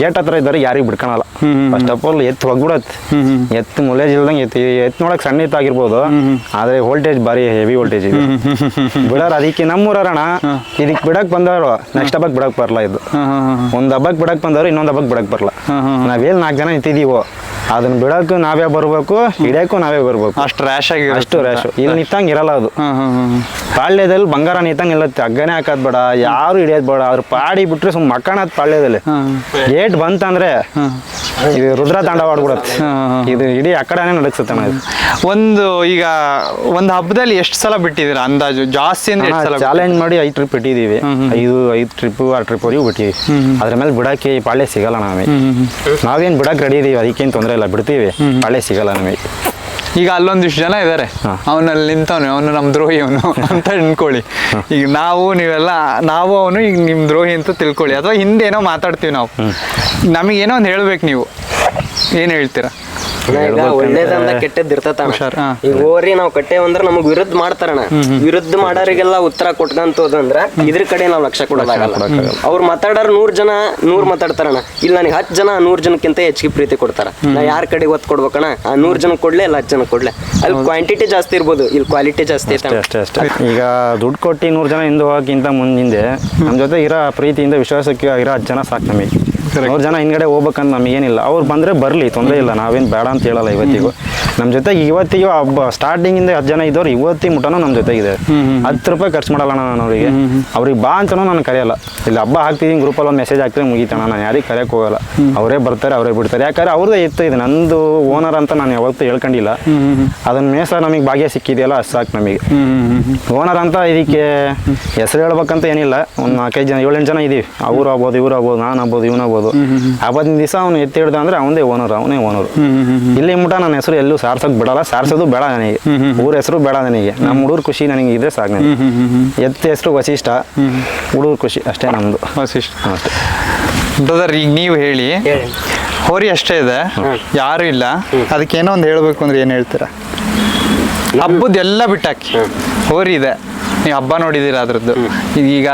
ಗೇಟ್ ಹತ್ರ ಇದ್ದಾರೆ ಯಾರಿಗೂ ಬಿಡ್ಕೊಳಲ್ಲ. ಫಸ್ಟ್ ಆಫ್ ಆಲ್ ಎತ್ತು ಹೋಗ್ಬಿಡತ್ತೆ. ಎತ್ತು ಮುಲೇಜ್ ಇಲ್ದಂಗೆ ಎತ್ತು ಎತ್ತು ನೋಡಕ್ ಸಣ್ಣ ಎತ್ತಾಗಿರ್ಬೋದು ಆದ್ರೆ ವೋಲ್ಟೇಜ್ ಬಾರಿ ಹೆವಿ ವೋಲ್ಟೇಜ್ ಇದೆ. ಬಿಡೋರು ಅದಕ್ಕೆ ನಮ್ಮೂರಣ ಇದಕ್ಕೆ ಬಿಡಕ್ ಬಂದವರು ನೆಕ್ಸ್ಟ್ ಹಬ್ಬಕ್ ಬಿಡಕ್ ಬರಲ್ಲ ಇದು. ಒಂದ್ ಹಬ್ಬಕ್ ಬಿಡಕ್ ಬಂದವರು ಇನ್ನೊಂದ್ ಹಬ್ಬಕ್ ಬಿಡಕ್ ಬರಲ್ಲ ನಾವೇಲ್ ನಾಲ್ಕು ಜನ ನಿಂತಿದೀವೋ ಅದನ್ನ ಬಿಡಕ್ಕೂ ನಾವೇ ಬರ್ಬೇಕು ಹಿಡಿಯಕ್ಕೂ ನಾವೇ ಬರ್ಬೇಕು. ಅಷ್ಟು ರ್ಯಾಶ್ ಆಗಿ ಅಷ್ಟು ರ್ಯಾಶ್ ಇಲ್ಲಿ ನಿತ್ತಂಗ ಇರಲ್ಲ ಅದು. ಪಾಳ್ಯದಲ್ಲಿ ಬಂಗಾರ ನಿತ್ತಂಗ ನಿಲ್ಲತ್ತೆ ಹಗ್ಗನೇ ಹಾಕದ್ ಬೇಡ ಯಾರು ಹಿಡಿಯೋದ್ ಬೇಡ. ಅವ್ರು ಪಾಡಿ ಬಿಟ್ರೆ ಸುಮ್ ಮಕ್ಕಣದ್ ಪಾಳ್ಯದಲ್ಲಿ. ಏಟ್ ಬಂತಂದ್ರೆ ಇದು ರುದ್ರ ತಾಂಡವಾಡ್ಬಿಡತ್ತೆ ಇದು ಇಡೀ ಆ ಕಡೆನೇ ನಡಕ್ಸುತ್ತಣ್ಣ ಇದು ಒಂದು ಈಗ ಒಂದು ಹಬ್ಬದಲ್ಲಿ ಎಷ್ಟು ಸಲ ಬಿಟ್ಟಿದ್ದೀರಾ? ಅಂದಾಜು ಜಾಸ್ತಿ ಅಂದ್ರೆ ಎಷ್ಟು ಸಲ ಚಾಲೆಂಜ್ ಮಾಡಿ ಐದು ಟ್ರಿಪ್ ಇಟ್ಟಿದೀವಿ ಐದು ಐದು ಟ್ರಿಪ್ ಆರು ಟ್ರಿಪ್ ವರೆಗೂ ಬಿಟ್ಟಿದೀವಿ. ಅದ್ರ ಮೇಲೆ ಬಿಡಕ್ಕೆ ಈ ಪಾಳ್ಯ ಸಿಗಲ್ಲ ನಾವೇ. ನಾವೇನ್ ಬಿಡಕ್ ರೆಡಿ ಇದೀವಿ ಅದಕ್ಕೇನು ತೊಂದರೆ ಇಲ್ಲ ಬಿಡ್ತೀವಿ ಹಳೆ ಸಿಗಲ್ಲ ನಮಗೆ. ಈಗ ಅಲ್ಲೊಂದಿಷ್ಟು ಜನ ಇದ್ದಾರೆ ಅವನಲ್ಲಿ ನಿಂತವನು ಅವನು ನಮ್ಮ ದ್ರೋಹಿ ಅವನು ಅಂತ ಅನ್ಕೊಳ್ಳಿ. ಈಗ ನಾವು ನೀವೆಲ್ಲ ನಾವು ಅವನು ಈಗ ನಿಮ್ಮ ದ್ರೋಹಿ ಅಂತ ತಿಳ್ಕೊಳ್ಳಿ. ಅಥವಾ ಹಿಂದೆ ಏನೋ ಮಾತಾಡ್ತೀವಿ ನಾವು. ನಮಗೇನೋ ಒಂದು ಹೇಳ್ಬೇಕು ನೀವು. ಏನು ಹೇಳ್ತೀರಾ? ಈಗ ಒಳ್ಳೇದಂದ ಕೆಟ್ಟದ್ ಇರ್ತತಣ. ಈಗ ಹೋರಿ ನಾವ್ ಕಟ್ಟೇವಂದ್ರ ನಮಗ್ ವಿರುದ್ಧ ಮಾಡ್ತಾರಣ ವಿರುದ್ಧ ಮಾಡೋರಿಗೆಲ್ಲ ಉತ್ತರ ಕೊಟ್ಕಂತ ಹೋದಂದ್ರ ಇದ್ರ ಕಡೆ ನಾವ್ ಲಕ್ಷ ಕೊಡೋದಾಗಲ್ಲ ಅವ್ರು ಮಾತಾಡೋರ್ ನೂರ್ ಜನ ನೂರ್ ಮಾತಾಡ್ತಾರಣ ಇಲ್ಲಿ ನನಗೆ ಹತ್ತು ಜನ ನೂರ್ ಜನಕ್ಕಿಂತ ಹೆಚ್ಚಿಗೆ ಪ್ರೀತಿ ಕೊಡ್ತಾರ. ನಾ ಯಾರ ಕಡೆಗೆ ಒತ್ತು ಕೊಡ್ಬೇಕಣ ಆ ನೂರ್ ಜನ ಕೊಡ್ಲೆ ಇಲ್ಲ ಹತ್ತು ಜನ ಕೊಡ್ಲೆ. ಅಲ್ಲಿ ಕ್ವಾಂಟಿಟಿ ಜಾಸ್ತಿ ಇರ್ಬೋದು ಇಲ್ಲಿ ಕ್ವಾಲಿಟಿ ಜಾಸ್ತಿ ಅಷ್ಟೇ ಅಷ್ಟೇ ಈಗ ದುಡ್ಡು ಕೊಟ್ಟು ನೂರು ಜನ ಹಿಂದೆ ಹೋಗಕ್ಕಿಂತ ಮುಂದೆ ನಮ್ಮ ಜೊತೆ ಇರೋ ಪ್ರೀತಿಯಿಂದ ವಿಶ್ವಾಸಕ್ಕೆ ಇರೋ ಹತ್ತು ಜನ ಸಾಕು ನಮಗೆ. ನೂರು ಜನ ಹಿಂದ್ಗಡೆ ಹೋಗ್ಬೇಕಂತ ನಮಗೇನಿಲ್ಲ. ಅವ್ರು ಬಂದರೆ ಬರಲಿ ತೊಂದರೆ ಇಲ್ಲ. ನಾವೇನು ಬೇಡ ಅಂತ ಹೇಳಲ್ಲ ಇವತ್ತಿಗೂ. ನಮ್ಮ ಜೊತೆಗೆ ಇವತ್ತಿಗೂ ಹಬ್ಬ ಸ್ಟಾರ್ಟಿಂಗಿಂದ ಹತ್ತು ಜನ ಇದ್ದವ್ರು ಇವತ್ತಿ ಮುಟನೂ ನಮ್ಮ ಜೊತೆಗಿದೆ. ಹತ್ತು ರೂಪಾಯಿ ಖರ್ಚು ಮಾಡಲ್ಲ ನಾನು ಅವರಿಗೆ. ಅವ್ರಿಗೆ ಬಾ ಅಂತನೂ ನಾನು ಕರೆಯಲ್ಲ. ಇಲ್ಲಿ ಹಬ್ಬ ಹಾಕ್ತಿದ್ದೀನಿ ಗ್ರೂಪಲ್ಲಿ ಒಂದು ಮೆಸೇಜ್ ಹಾಕ್ತೀನಿ ಮುಗಿತಾನ ನಾನು ಯಾರಿಗೆ ಕರೆಯಕ್ಕೆ ಹೋಗಲ್ಲ. ಅವರೇ ಬರ್ತಾರೆ ಅವರೇ ಬಿಡ್ತಾರೆ. ಯಾಕಂದ್ರೆ ಅವ್ರದ್ದೇ ಇತ್ತು ಇದು. ನಂದು ಓನರ್ ಅಂತ ನಾನು ಯಾವತ್ತೂ ಹೇಳ್ಕೊಂಡಿಲ್ಲ. ಅದನ್ನ ಮೇಸ ನಮಗೆ ಭಾಗ್ಯ ಸಿಕ್ಕಿದೆಯಲ್ಲ ಅಷ್ಟು ಸಾಕು ನಮಗೆ. ಓನರ್ ಅಂತ ಇದಕ್ಕೆ ಹೆಸರು ಹೇಳ್ಬೇಕಂತ ಏನಿಲ್ಲ. ಒಂದು ನಾಲ್ಕೈದು ಜನ ಏಳೆಂಟು ಜನ ಇದ್ದೀವಿ ಅವ್ರು ಆಗ್ಬೋದು ಇವ್ರು ಆಗ್ಬೋದು ನಾನು ಆಗ್ಬೋದು ಇವನು ಆಗ್ಬೋದು. ಅವತ್ತಿನ ದಿವಸ ಅವ್ನು ಎತ್ತಿ ಹಿಡ್ದ ಅಂದ್ರೆ ಅವನೇ ಓನರ್ ಅವನೇ ಓನರ್. ಇಲ್ಲಿ ಮುಟ ನನ್ನ ಹೆಸರು ಎಲ್ಲೂ ಸಾರ್ಸಕ್ ಬಿಡಲ್ಲ ಸಾರ್ಸೋದು ಬೇಡ ನನಗೆ. ಊರ ಹೆಸರು ಬೇಡ ನನಗೆ. ನಮ್ಮ ಹುಡುಗರು ಖುಷಿ ನನಗೆ ಇದ್ರೆ ಸಾಕು ನನಗೆ. ಎತ್ತ ಹೆಸರು ವಸಿಷ್ಠ ಹುಡುಗರು ಖುಷಿ ಅಷ್ಟೇ ನಮ್ದು. ಬ್ರದರ್ ಈಗ ನೀವು ಹೇಳಿ. ಹೋರಿ ಅಷ್ಟೇ ಇದೆ ಯಾರು ಇಲ್ಲ ಅದಕ್ಕೆ ಏನೋ ಒಂದು ಹೇಳ್ಬೇಕು ಅಂದ್ರೆ ಏನು ಹೇಳ್ತೀರಾ? ಹಬ್ಬದ್ದೆಲ್ಲ ಬಿಟ್ಟಾಕಿ ಹೋರಿ ಇದೆ. ನೀವು ಹಬ್ಬ ನೋಡಿದ್ದೀರ ಅದ್ರದ್ದು? ಈಗ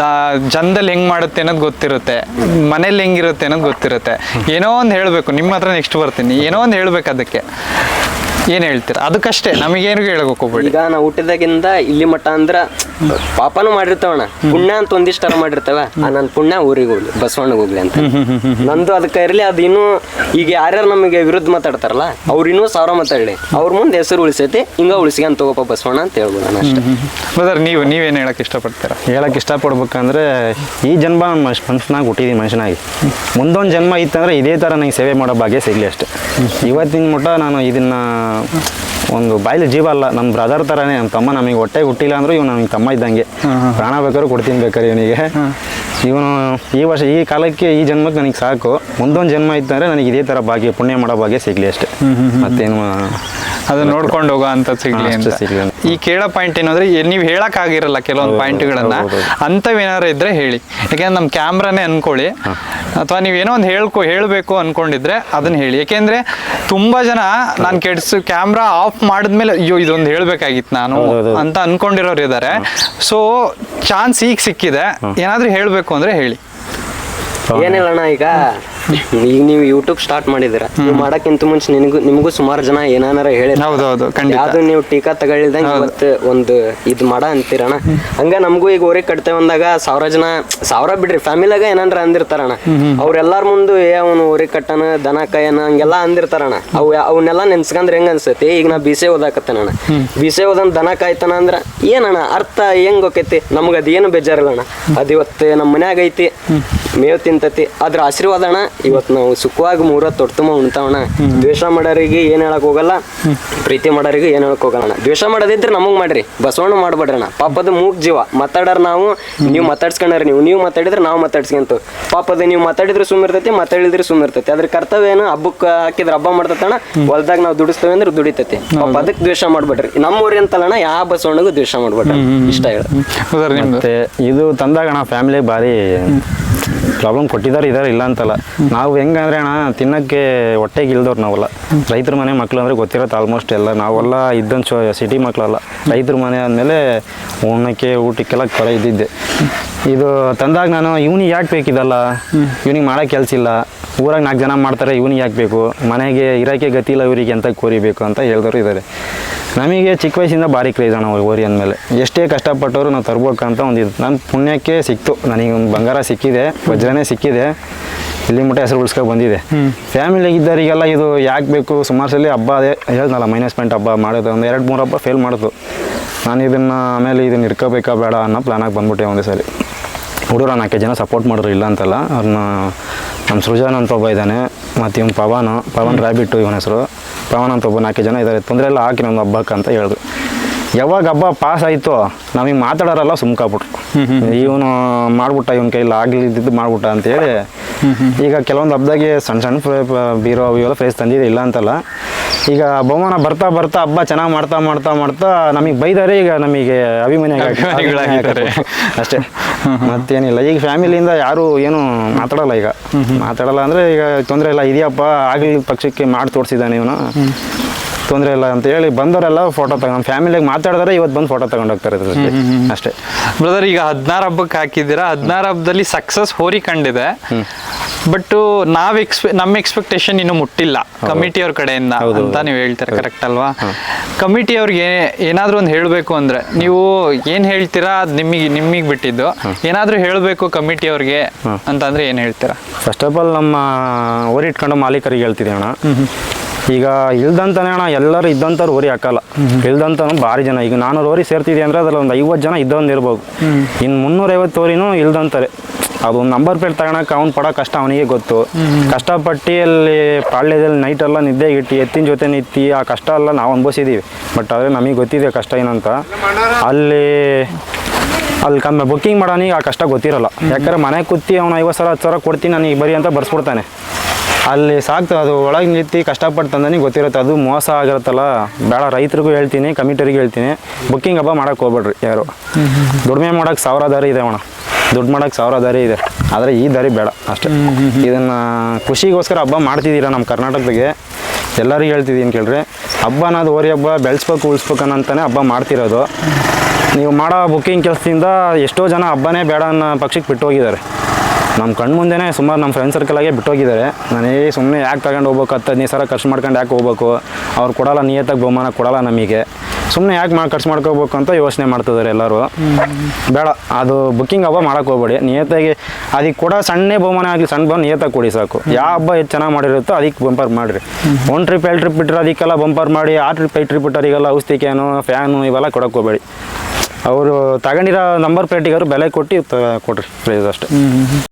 ದ ಜನದಲ್ಲಿ ಹೆಂಗ್ ಮಾಡುತ್ತೆ ಅನ್ನೋದು ಗೊತ್ತಿರುತ್ತೆ. ಮನೇಲಿ ಹೆಂಗಿರುತ್ತೆ ಅನ್ನೋದು ಗೊತ್ತಿರುತ್ತೆ. ಏನೋ ಒಂದು ಹೇಳಬೇಕು, ನಿಮ್ಮ ಹತ್ರ ನೆಕ್ಸ್ಟ್ ಬರ್ತೀನಿ. ಏನೋ ಒಂದು ಹೇಳ್ಬೇಕು ಅದಕ್ಕೆ. ಏನು ಹೇಳ್ತೀರಾ? ಅದಕ್ಕಷ್ಟೇ ನಮಗೇನು ಹೇಳಬೇಕು ಹೋಗ್ಬೇಡಿ ಈಗ ನಾವು ಹುಟ್ಟಿದಾಗಿಂದ ಇಲ್ಲಿ ಮಟ್ಟ ಅಂದ್ರ ಪಾಪನು ಮಾಡಿರ್ತಾವಣ ಪುಣ್ಯ ಅಂತ ಒಂದಿಷ್ಟರ ಮಾಡಿರ್ತಾವ. ಆ ನನ್ ಪುಣ್ಯ ಊರಿಗೆ ಹೋಗ್ಲಿ ಬಸವಣ್ಣಗೆ ಹೋಗ್ಲಿ ಅಂತ. ನಂದು ಅದಕ್ಕೆ ಇರ್ಲಿ ಅದು ಇನ್ನೂ ಈಗ ಯಾರ್ಯಾರು ನಮಗೆ ವಿರುದ್ಧ ಮಾತಾಡ್ತಾರಲ್ಲ ಅವ್ರು ಇನ್ನೂ ಸಾವಿರ ಮಾತಾಡ್ಲಿ. ಅವ್ರ ಮುಂದೆ ಹೆಸರು ಉಳಿಸೈತಿ ಹಿಂಗ ಉಳಿಸ್ಕೊಂಡ್ ತಗೋಪ ಬಸವಣ್ಣ ಅಂತ ಹೇಳ್ಬೋದು ನಾನು ಅಷ್ಟೇ. ಬ್ರದರ್ ನೀವು ನೀವೇನು ಹೇಳಕ್ಕೆ ಇಷ್ಟಪಡ್ತೀರಾ? ಹೇಳಕ್ ಇಷ್ಟಪಡ್ಬೇಕಂದ್ರೆ ಈ ಜನ್ಮ ಮನುಷ್ಯನಾಗ ಹುಟ್ಟಿದೀನಿ ಮನುಷ್ಯನಾಗಿ. ಮುಂದೊಂದು ಜನ್ಮ ಇತ್ತಂದ್ರೆ ಇದೇ ಥರ ನಂಗೆ ಸೇವೆ ಮಾಡೋ ಭಾಗ್ಯ ಸಿಗಲಿ ಅಷ್ಟೇ. ಇವತ್ತಿನ ಮಟ್ಟ ನಾನು ಇದನ್ನ ಒಂದು ಬಾಯ್ಲಿ ಜೀವ ಅಲ್ಲ ನಮ್ಮ ಬ್ರದರ್ ಥರನೇ ನಮ್ಮ ತಮ್ಮ ನಮಗೆ ಹೊಟ್ಟೆಗೆ ಹುಟ್ಟಿಲ್ಲ ಅಂದ್ರೂ ಇವ್ನು ನಮಗೆ ತಮ್ಮ ಇದ್ದಂಗೆ. ಪ್ರಾಣ ಬೇಕಾದ್ರೂ ಕೊಡ್ತೀನಿ ಬೇಕಾರೆ ಇವನಿಗೆ. ಇವನು ಈ ವರ್ಷ ಈ ಕಾಲಕ್ಕೆ ಈ ಜನ್ಮಕ್ಕೆ ನನಗೆ ಸಾಕು. ಮುಂದೊಂದು ಜನ್ಮ ಇತ್ತಂದ್ರೆ ನನಗೆ ಇದೇ ಥರ ಭಾಗ್ಯ ಪುಣ್ಯ ಮಾಡೋ ಭಾಗ್ಯ ಸಿಗಲಿ ಅಷ್ಟೇ. ಮತ್ತೇನು ಅದನ್ನ ನೋಡ್ಕೊಂಡು ಹೋಗೋ ಅಂತ ಸಿಗ್ಲಿ ಅಂತ. ಸಿಗ್ಲಿ. ಈ ಕೇಳೋ ಪಾಯಿಂಟ್ ಏನಂದ್ರೆ ನೀವು ಹೇಳಕ್ ಆಗಿರಲ್ಲ ಕೆಲವೊಂದು ಪಾಯಿಂಟ್ಗಳನ್ನ. ಅಂಥವೇನಾರು ಇದ್ರೆ ಹೇಳಿ. ಯಾಕೆಂದ್ರೆ ನಮ್ಮ ಕ್ಯಾಮ್ರಾನೇ ಅನ್ಕೊಳ್ಳಿ. ಅಥವಾ ನೀವು ಏನೋ ಒಂದು ಹೇಳ್ಕೊ ಹೇಳಬೇಕು ಅನ್ಕೊಂಡಿದ್ರೆ ಅದನ್ನ ಹೇಳಿ. ಯಾಕೆಂದ್ರೆ ತುಂಬಾ ಜನ ನಾನು ಕೆಡ್ಸು ಕ್ಯಾಮ್ರಾ ಆಫ್ ಮಾಡಿದ್ಮೇಲೆ ಅಯ್ಯೋ ಇದೊಂದು ಹೇಳ್ಬೇಕಾಗಿತ್ತು ನಾನು. ಅಂತ ಅನ್ಕೊಂಡಿರೋರು ಇದ್ದಾರೆ ಸೊ ಚಾನ್ಸ್ ಈಗ ಸಿಕ್ಕಿದೆ. ಏನಾದ್ರೂ ಹೇಳಬೇಕು ಅಂದ್ರೆ ಹೇಳಿ. ಏನಿಲ್ಲ ಅಣ್ಣ ಈಗ ಈಗ ನೀವು ಯೂಟ್ಯೂಬ್ ಸ್ಟಾರ್ಟ್ ಮಾಡಿದಿರ ನೀವು ಮಾಡಕ್ಕಿಂತ ಮುಂಚೆ ನಿನಗೂ ನಿಮಗೂ ಸುಮಾರು ಜನ ಏನಾರ ಹೇಳಿ ಹೌದೌದು, ಖಂಡಿತ. ಯಾವ್ದು ನೀವು ಟೀಕಾ ತಗೊಳ್ದಂಗೆ ಇವತ್ತು ಒಂದು ಇದು ಮಾಡ ಅಂತೀರಣ ಹಂಗ ನಮಗೂ ಈಗ ಊರಿಗೆ ಕಟ್ತೇವೆ ಅಂದಾಗ ಸಾವಿರ ಜನ ಸಾವಿರ ಬಿಡ್ರಿ ಫ್ಯಾಮಿಲಿಯಾಗ ಏನಾರ ಅಂದಿರ್ತಾರಣ ಅವ್ರೆಲ್ಲಾರ ಮುಂದೆ ಏ ಅವನು ಊರಿಗೆ ಕಟ್ಟನ ದನ ಕಾಯನ ಹಂಗೆಲ್ಲ ಅಂದಿರ್ತಾರಣ ಅವು ಅವನ್ನೆಲ್ಲ ನೆನ್ಸ್ಕಂದ್ರೆ ಹೆಂಗ ಅನ್ಸತಿ ಈಗ ನಾ ಬಿಸೆ ಬಿ ಬಿಸೆ ಓದನ್ ದನ ಕಾಯ್ತಾನ ಅಂದ್ರ ಏನಣ್ಣ? ಅರ್ಥ ಹೆಂಗ್ ಹೋಕೈತಿ ನಮ್ಗೆ ಅದೇನು ಬೇಜಾರಿಲ್ಲ ಅಣ್ಣ ಅದು ಇವತ್ತು ನಮ್ಮ ಮನ್ಯಾಗ ಐತಿ ಮೇವ್ ತಿಂತತಿ. ಅದ್ರ ಆಶೀರ್ವಾದ ಅಣ್ಣ ಇವತ್ತು ನಾವು ಸುಖವಾಗಿ ಮೂರ ತೊಡ್ತುಮ ಉಣ್ತಾವಣ. ದ್ವೇಷ ಮಾಡೋರಿಗೆ ಏನ್ ಹೇಳಕ್ ಹೋಗಲ್ಲ ಪ್ರೀತಿ ಮಾಡೋರಿಗೆ ಏನ್ ಹೇಳಕ್ ಹೋಗಲ್ಲ ದ್ವೇಷ ಮಾಡೋದಿದ್ರೆ ನಮಗ್ ಮಾಡ್ರಿ ಬಸವಣ್ಣ ಮಾಡ್ಬೇಡ್ರಣ ಅಣ್ಣ ಪಾಪದ ಮೂಗ್ ಜೀವ. ಮಾತಾಡೋರ್ ನಾವು ನೀವು ಮಾತಾಡ್ಸ್ಕೊಂಡ್ರಿ ನೀವು. ನೀವು ಮಾತಾಡಿದ್ರೆ ನಾವು ಮಾತಾಡ್ಸ್ಕೊಂತ. ಪಾಪದ ನೀವು ಮಾತಾಡಿದ್ರೆ ಸುಮ್ಮಿರ್ತೈತಿ ಮಾತಾಡಿದ್ರೆ ಸುಮ್ಮಿರ್ತೈತಿ ಅದ್ರ ಕರ್ತವ್ಯ ಏನು? ಹಬ್ಬಕ್ಕೆ ಹಾಕಿದ್ರೆ ಹಬ್ಬ ಮಾಡ್ತಾನ ಹೊಲ್ದಾಗ ನಾವು ದುಡಿಸ್ತೇವೆ ಅಂದ್ರೆ ದುಡಿತೈತಿ. ಪಾಪ ಅದಕ್ಕೆ ದ್ವೇಷ ಮಾಡ್ಬೇಡ್ರಿ. ನಮ್ಮ ಊರಿ ಅಂತಲ್ಲಣ್ಣ ಯಾವ ಬಸವಣ್ಣಗೂ ದ್ವೇಷ ಮಾಡ್ಬೇಡ್ರಿ. ಇಷ್ಟ ಹೇಳ ಸರ್ ಮತ್ತೆ ಇದು ತಂದಾಗ ಫ್ಯಾಮಿಲಿ ಭಾರಿ ಪ್ರಾಬ್ಲಮ್ ಕೊಟ್ಟಿದ್ದಾರೆ, ಇದಾರೆ, ಇಲ್ಲ ಅಂತಲ್ಲ. ನಾವು ಹೆಂಗಂದ್ರೆ ಅಣ್ಣ, ತಿನ್ನಕ್ಕೆ ಹೊಟ್ಟೆಗೆ ಇಲ್ದವ್ರು ನಾವೆಲ್ಲ. ರೈತರ ಮನೆ ಮಕ್ಳು ಅಂದ್ರೆ ಗೊತ್ತಿರತ್ತೆ ಆಲ್ಮೋಸ್ಟ್ ಎಲ್ಲ. ನಾವೆಲ್ಲ ಇದ್ದಂತ ಸಿಟಿ ಮಕ್ಕಳಲ್ಲ ರೈತರ ಮನೆ ಆದಮೇಲೆ ಉಣ್ಣಕ್ಕೆ ಊಟಕ್ಕೆಲ್ಲ ಕೊರ ಇದ್ದಿದ್ದೆ. ಇದು ತಂದಾಗ ನಾನು ಇವ್ನಿಗೆ ಯಾಕೆ ಬೇಕಿದಲ್ಲ ಇವ್ನಿಗೆ ಮಾಡೋಕೆ ಕೆಲಸ ಇಲ್ಲ. ಊರಾಗ ನಾಲ್ಕು ಜನ ಮಾಡ್ತಾರೆ ಇವ್ನಿಗೆ ಯಾಕೆ ಬೇಕು? ಮನೆಗೆ ಇರೋಕೆ ಗತಿ ಇಲ್ಲ ಇವರಿಗೆ ಅಂತ ಕೋರಿಬೇಕು ಅಂತ ಹೇಳಿದವರು ಇದ್ದಾರೆ ನಮಗೆ ಚಿಕ್ಕ ವಯಸ್ಸಿಂದ ಭಾರಿ ಕ್ರೇಜ್ ಅಣ್ಣ ಓರಿ ಅಂದಮೇಲೆ. ಎಷ್ಟೇ ಕಷ್ಟಪಟ್ಟವರು ನಾವು ತರ್ಬೇಕಂತ ಒಂದು ಇದು. ನನ್ನ ಪುಣ್ಯಕ್ಕೆ ಸಿಕ್ತು. ನನಗೆ ಒಂದು ಬಂಗಾರ ಸಿಕ್ಕಿದೆ ವಜ್ರನೇ ಸಿಕ್ಕಿದೆ. ಇಲ್ಲಿ ಮಟ್ಟ ಹೆಸರು ಉಳಿಸ್ಕೊಂಡು ಬಂದಿದೆ. ಫ್ಯಾಮಿಲಿ ಇದ್ದವರಿಗೆಲ್ಲ ಇದು ಯಾಕೆ ಬೇಕು? ಸುಮಾರು ಸಲ ಹಬ್ಬ ಅದೇ ಹೇಳ್ದಲ್ಲ ಮೈನಸ್ ಪಾಯಿಂಟ್ ಹಬ್ಬ ಮಾಡೋದು. ಒಂದು ಎರಡು ಮೂರು ಹಬ್ಬ ಫೇಲ್ ಮಾಡೋದು ನಾನು ಇದನ್ನು ಆಮೇಲೆ ಇದನ್ನು ಇಟ್ಕೋಬೇಕಾ ಬೇಡ ಅನ್ನೋ ಪ್ಲ್ಯಾನಾಗಿ ಬಂದ್ಬಿಟ್ಟೆ ಒಂದೇ ಸಲ ಹುಡುಗರು ನಾಲ್ಕು ಜನ ಸಪೋರ್ಟ್ ಮಾಡಿದ್ರು ಇಲ್ಲ ಅಂತಲ್ಲ. ಅವ್ರನ್ನ ನಮ್ಮ ಸೃಜನ್ ಅಂತ ಒಬ್ಬ ಇದ್ದಾನೆ ಮತ್ತು ಇವ್ನು ಪವನ್ ಪವನ್ ರ್ಯಾಬಿಟ್ಟು ಇವನ ಹೆಸರು. ಪವನ್ ಅಂತ ಒಬ್ಬ ನಾಲ್ಕು ಜನ ಇದ್ದಾರೆ ತೊಂದರೆ ಎಲ್ಲ ಹಾಕಿ ನಮ್ಮ ಹಬ್ಬಕ್ಕೆ ಅಂತ ಹೇಳಿದ್ರು ಯಾವಾಗ ಹಬ್ಬ ಪಾಸ್ ಆಯಿತು ನಮಗೆ ಮಾತಾಡೋರಲ್ಲ ಸುಮ್ಕಾಬಿಟ್ರು ಇವನು ಮಾಡ್ಬಿಟ್ಟ ಇವನ ಕೈಲಿ ಆಗ್ಲಿದ್ದು ಮಾಡ್ಬಿಟ್ಟ ಅಂತೇಳಿ ಈಗ ಕೆಲವೊಂದು ಹಬ್ಬದಾಗೆ ಸಣ್ಣ ಸಣ್ಣ ಬೀರೋ ಇವೆಲ್ಲ ಪ್ರೈಸ್ ತಂದಿದೆ ಇಲ್ಲ ಅಂತಲ್ಲ. ಈಗ ಬಹುಮಾನ ಬರ್ತಾ ಬರ್ತಾ ಹಬ್ಬ ಚೆನ್ನಾಗಿ ಮಾಡ್ತಾ ಮಾಡ್ತಾ ಮಾಡ್ತಾ ನಮಗೆ ಬೈದಾರೆ ಈಗ ನಮಗೆ ಅಭಿಮಾನಿ. ಅಷ್ಟೇ. ಮತ್ತೇನಿಲ್ಲ ಈಗ ಫ್ಯಾಮಿಲಿಯಿಂದ ಯಾರು ಏನು ಮಾತಾಡಲ್ಲ ಈಗ. ಮಾತಾಡಲ್ಲ ಅಂದ್ರೆ ಈಗ ತೊಂದರೆ ಇಲ್ಲ ಇದೆಯಪ್ಪ ಆಗಲಿ ಪಕ್ಷಕ್ಕೆ ಮಾಡಿ ತೋರಿಸಿದ್ದಾನೆ ಇವನು. ತೊಂದರೆ ಇಲ್ಲ ಅಂತ ಹೇಳಿ ಬಂದವರೆಲ್ಲ ಫೋಟೋ ತಗೊಂಡು ಫ್ಯಾಮಿಲಿಗೆ ಮಾತಾಡಿದ್ರೆ ಇವತ್ತು ಬಂದು ಫೋಟೋ ತಗೊಂಡು ಹೋಗ್ತಾರೆ ಇದ್ರ ಜೊತೆ. ಅಷ್ಟೇ. ಬ್ರದರ್ ಈಗ ಹದಿನಾರು ಹಬ್ಬಕ್ಕೆ ಹಾಕಿದ್ದೀರಾ? ಹದಿನಾರು ಹಬ್ಬದಲ್ಲಿ ಸಕ್ಸಸ್ ಹೋರಿ ಕಂಡಿದೆ. ಬಟ್ ನಾವ್ ಎಕ್ಸ್ಪೆ ನಮ್ಮ ಎಕ್ಸ್ಪೆಕ್ಟೇಷನ್ ಇನ್ನು ಮುಟ್ಟಿಲ್ಲ. ಕಮಿಟಿ ಅವ್ರ ಕಡೆಯಿಂದ ಅಂತ. ನೀವು ಹೇಳ್ತೀರಾ ಕರೆಕ್ಟ್ ಅಲ್ವಾ? ಕಮಿಟಿ ಅವ್ರಿಗೆ ಏನಾದ್ರೂ ಒಂದು ಹೇಳಬೇಕು ಅಂದ್ರೆ ನೀವು ಏನ್ ಹೇಳ್ತೀರಾ ಅದು ನಿಮಗೆ ನಿಮಗೆ ಬಿಟ್ಟಿದ್ದು. ಏನಾದ್ರೂ ಹೇಳಬೇಕು ಕಮಿಟಿ ಅವ್ರಿಗೆ ಅಂತಂದ್ರೆ ಏನ್ ಹೇಳ್ತೀರಾ? ಫಸ್ಟ್ ಆಫ್ ಆಲ್ ನಮ್ಮ ಓರಿ ಇಟ್ಕೊಂಡು ಮಾಲೀಕರಿಗೆ ಹೇಳ್ತಿದ್ದೆ ಅಣ್ಣ. ಈಗ ಇಲ್ದಂತಾನೆ ಅಣ್ಣ, ಎಲ್ಲರೂ ಇದ್ದಂಥವ್ರು ಓರಿ ಹಾಕಲ್ಲ. ಇಲ್ದಂತ ಭಾರಿ ಜನ. ಈಗ ನಾನೂರು ಓರಿ ಸೇರ್ತಿದೆ ಅಂದ್ರೆ ಅದ್ರಲ್ಲಿ ಒಂದು ಐವತ್ತು ಜನ ಇದ್ದೊಂದು ಇರ್ಬೋದು ಇನ್ನು ಮುನ್ನೂರೈವತ್ತು ಓರಿನೂ ಇಲ್ದಂತಾರೆ ಅದು ನಂಬರ್ ಪ್ಲೇಟ್ ತಗೋಳಕ್ಕೆ ಅವ್ನು ಪಡೋ ಕಷ್ಟ ಅವನಿಗೆ ಗೊತ್ತು. ಕಷ್ಟಪಟ್ಟು ಅಲ್ಲಿ ಪಾಳ್ಯದಲ್ಲಿ ನೈಟ್ ಎಲ್ಲ ನಿದ್ದೆ ಇಟ್ಟು ಎತ್ತಿನ ಜೊತೆ ನಿತ್ತಿ ಆ ಕಷ್ಟ ಎಲ್ಲ ನಾವು ಅನುಭವಿಸಿದ್ದೀವಿ ಬಟ್ ಆದರೆ ನಮಗೆ ಗೊತ್ತಿದೆ ಕಷ್ಟ ಏನಂತ. ಅಲ್ಲಿ ಅಲ್ಲಿ ಕಮ್ಮಿ ಬುಕ್ಕಿಂಗ್ ಮಾಡೋನಿಗೆ ಆ ಕಷ್ಟ ಗೊತ್ತಿರಲ್ಲ. ಯಾಕಂದ್ರೆ ಮನೆ ಕೂತಿ ಅವ್ನು ಐವತ್ತು ಸಾವಿರ, ಹತ್ತು ಸಾವಿರ ಕೊಡ್ತೀನಿ, ನನಗೆ ಬರೀ ಅಂತ ಬರ್ಸ್ಬಿಡ್ತಾನೆ. ಅಲ್ಲಿ ಸಾಕ್ತ, ಅದು ಒಳಗೆ ನಿಂತು ಕಷ್ಟಪಟ್ಟು ತಂದನಿಗೆ ಗೊತ್ತಿರುತ್ತೆ, ಅದು ಮೋಸ ಆಗಿರುತ್ತಲ್ಲ. ಬೇಡ, ರೈತರಿಗೂ ಹೇಳ್ತೀನಿ ಕಮಿಟರಿಗೂ ಹೇಳ್ತೀನಿ. ಬುಕ್ಕಿಂಗ್ ಹಬ್ಬ ಮಾಡೋಕೆ ಹೋಗ್ಬೇಡ್ರಿ ಯಾರು. ದುಡಿಮೆ ಮಾಡೋಕೆ ಸಾವಿರ ದಾರಿ ಇದೆ ಅಣ್ಣ ದುಡ್ಡು ಮಾಡೋಕೆ ಸಾವಿರ ದಾರಿ ಇದೆ. ಆದರೆ ಈ ದಾರಿ ಬೇಡ, ಅಷ್ಟೇ. ಇದನ್ನು ಖುಷಿಗೋಸ್ಕರ ಹಬ್ಬ ಮಾಡ್ತಿದ್ದೀರಾ ನಮ್ಮ ಕರ್ನಾಟಕದಾಗೆ? ಎಲ್ಲರಿಗೂ ಹೇಳ್ತಿದ್ದೀನಿ ಕೇಳ್ರಿ. ಹಬ್ಬ ಅನ್ನೋದು ಓರಿ ಹಬ್ಬ, ಬೆಳೆಸ್ಬೇಕು ಉಳಿಸ್ಬೇಕು ಅನ್ನಂತಾನೆ ಹಬ್ಬ ಮಾಡ್ತಿರೋದು. ನೀವು ಮಾಡೋ ಬುಕ್ಕಿಂಗ್ ಕೆಲಸದಿಂದ ಎಷ್ಟೋ ಜನ ಹಬ್ಬನೇ ಬೇಡ ಅನ್ನೋ ಪಕ್ಷಕ್ಕೆ ಬಿಟ್ಟು ಹೋಗಿದ್ದಾರೆ ನಮ್ಮ ಕಣ್ಣು ಮುಂದೆನೇ ಸುಮಾರು ನಮ್ಮ ಫ್ರೆಂಡ್ ಸರ್ಕಲಾಗೆ ಬಿಟ್ಟೋಗಿದ್ದಾರೆ. ನಾನೇ ಸುಮ್ಮನೆ ಯಾಕೆ ತಗೊಂಡು ಹೋಗ್ಬೇಕು ಹತ್ತು ಹದಿನೈದು ಸಾವಿರ ಖರ್ಚು ಮಾಡ್ಕೊಂಡು ಯಾಕೆ ಹೋಗ್ಬೇಕು? ಅವ್ರು ಕೊಡಲ್ಲ ನಿಯತ್ತಾಗಿ ಬಹುಮಾನ ಕೊಡಲ್ಲ ನಮಗೆ. ಸುಮ್ಮನೆ ಯಾಕೆ ಮಾಡಿ ಖರ್ಚು ಮಾಡ್ಕೋಬೇಕು ಅಂತ ಯೋಚನೆ ಮಾಡ್ತಿದ್ದಾರೆ ಎಲ್ಲರೂ. ಬೇಡ, ಅದು ಬುಕ್ಕಿಂಗ್ ಹಬ್ಬ ಮಾಡೋಕೆ ಹೋಗ್ಬೇಡಿ. ನಿಯತ್ತಾಗಿ ಅದಕ್ಕೆ ಕೂಡ ಸಣ್ಣ ಬಹುಮಾನ ಆಗಲಿ ಸಣ್ಣ ಬಂದು ನಿಯತ್ತಾಗಿ ಕೊಡಿ ಸಾಕು. ಯಾವ ಹಬ್ಬ ಎಷ್ಟು ಚೆನ್ನಾಗಿ ಮಾಡಿರುತ್ತೋ ಅದಕ್ಕೆ ಬಂಪರ್ ಮಾಡಿರಿ. ಒನ್ ಟ್ರಿಪ್ ಎರಡು ಟ್ರಿಪ್ ಬಿಟ್ಟರೆ ಅದಕ್ಕೆಲ್ಲ ಬಂಪರ್ ಮಾಡಿ, ಆ ಟ್ರಿಪ್ ಐದು ಟ್ರಿಪ್ ಬಿಟ್ಟವರಿಗೆಲ್ಲ ಔಷಧಿ ಕ್ಯಾನು ಫ್ಯಾನು ಇವೆಲ್ಲ ಕೊಡೋಕೆ ಹೋಗ್ಬೇಡಿ. ಅವರು ತಗೊಂಡಿರೋ ನಂಬರ್ ಪ್ಲೇಟಿಗಾರು ಬೆಲೆ ಕೊಟ್ಟು ಕೊಡ್ರಿ ಪ್ರೈಸ್ ಅಷ್ಟೇ.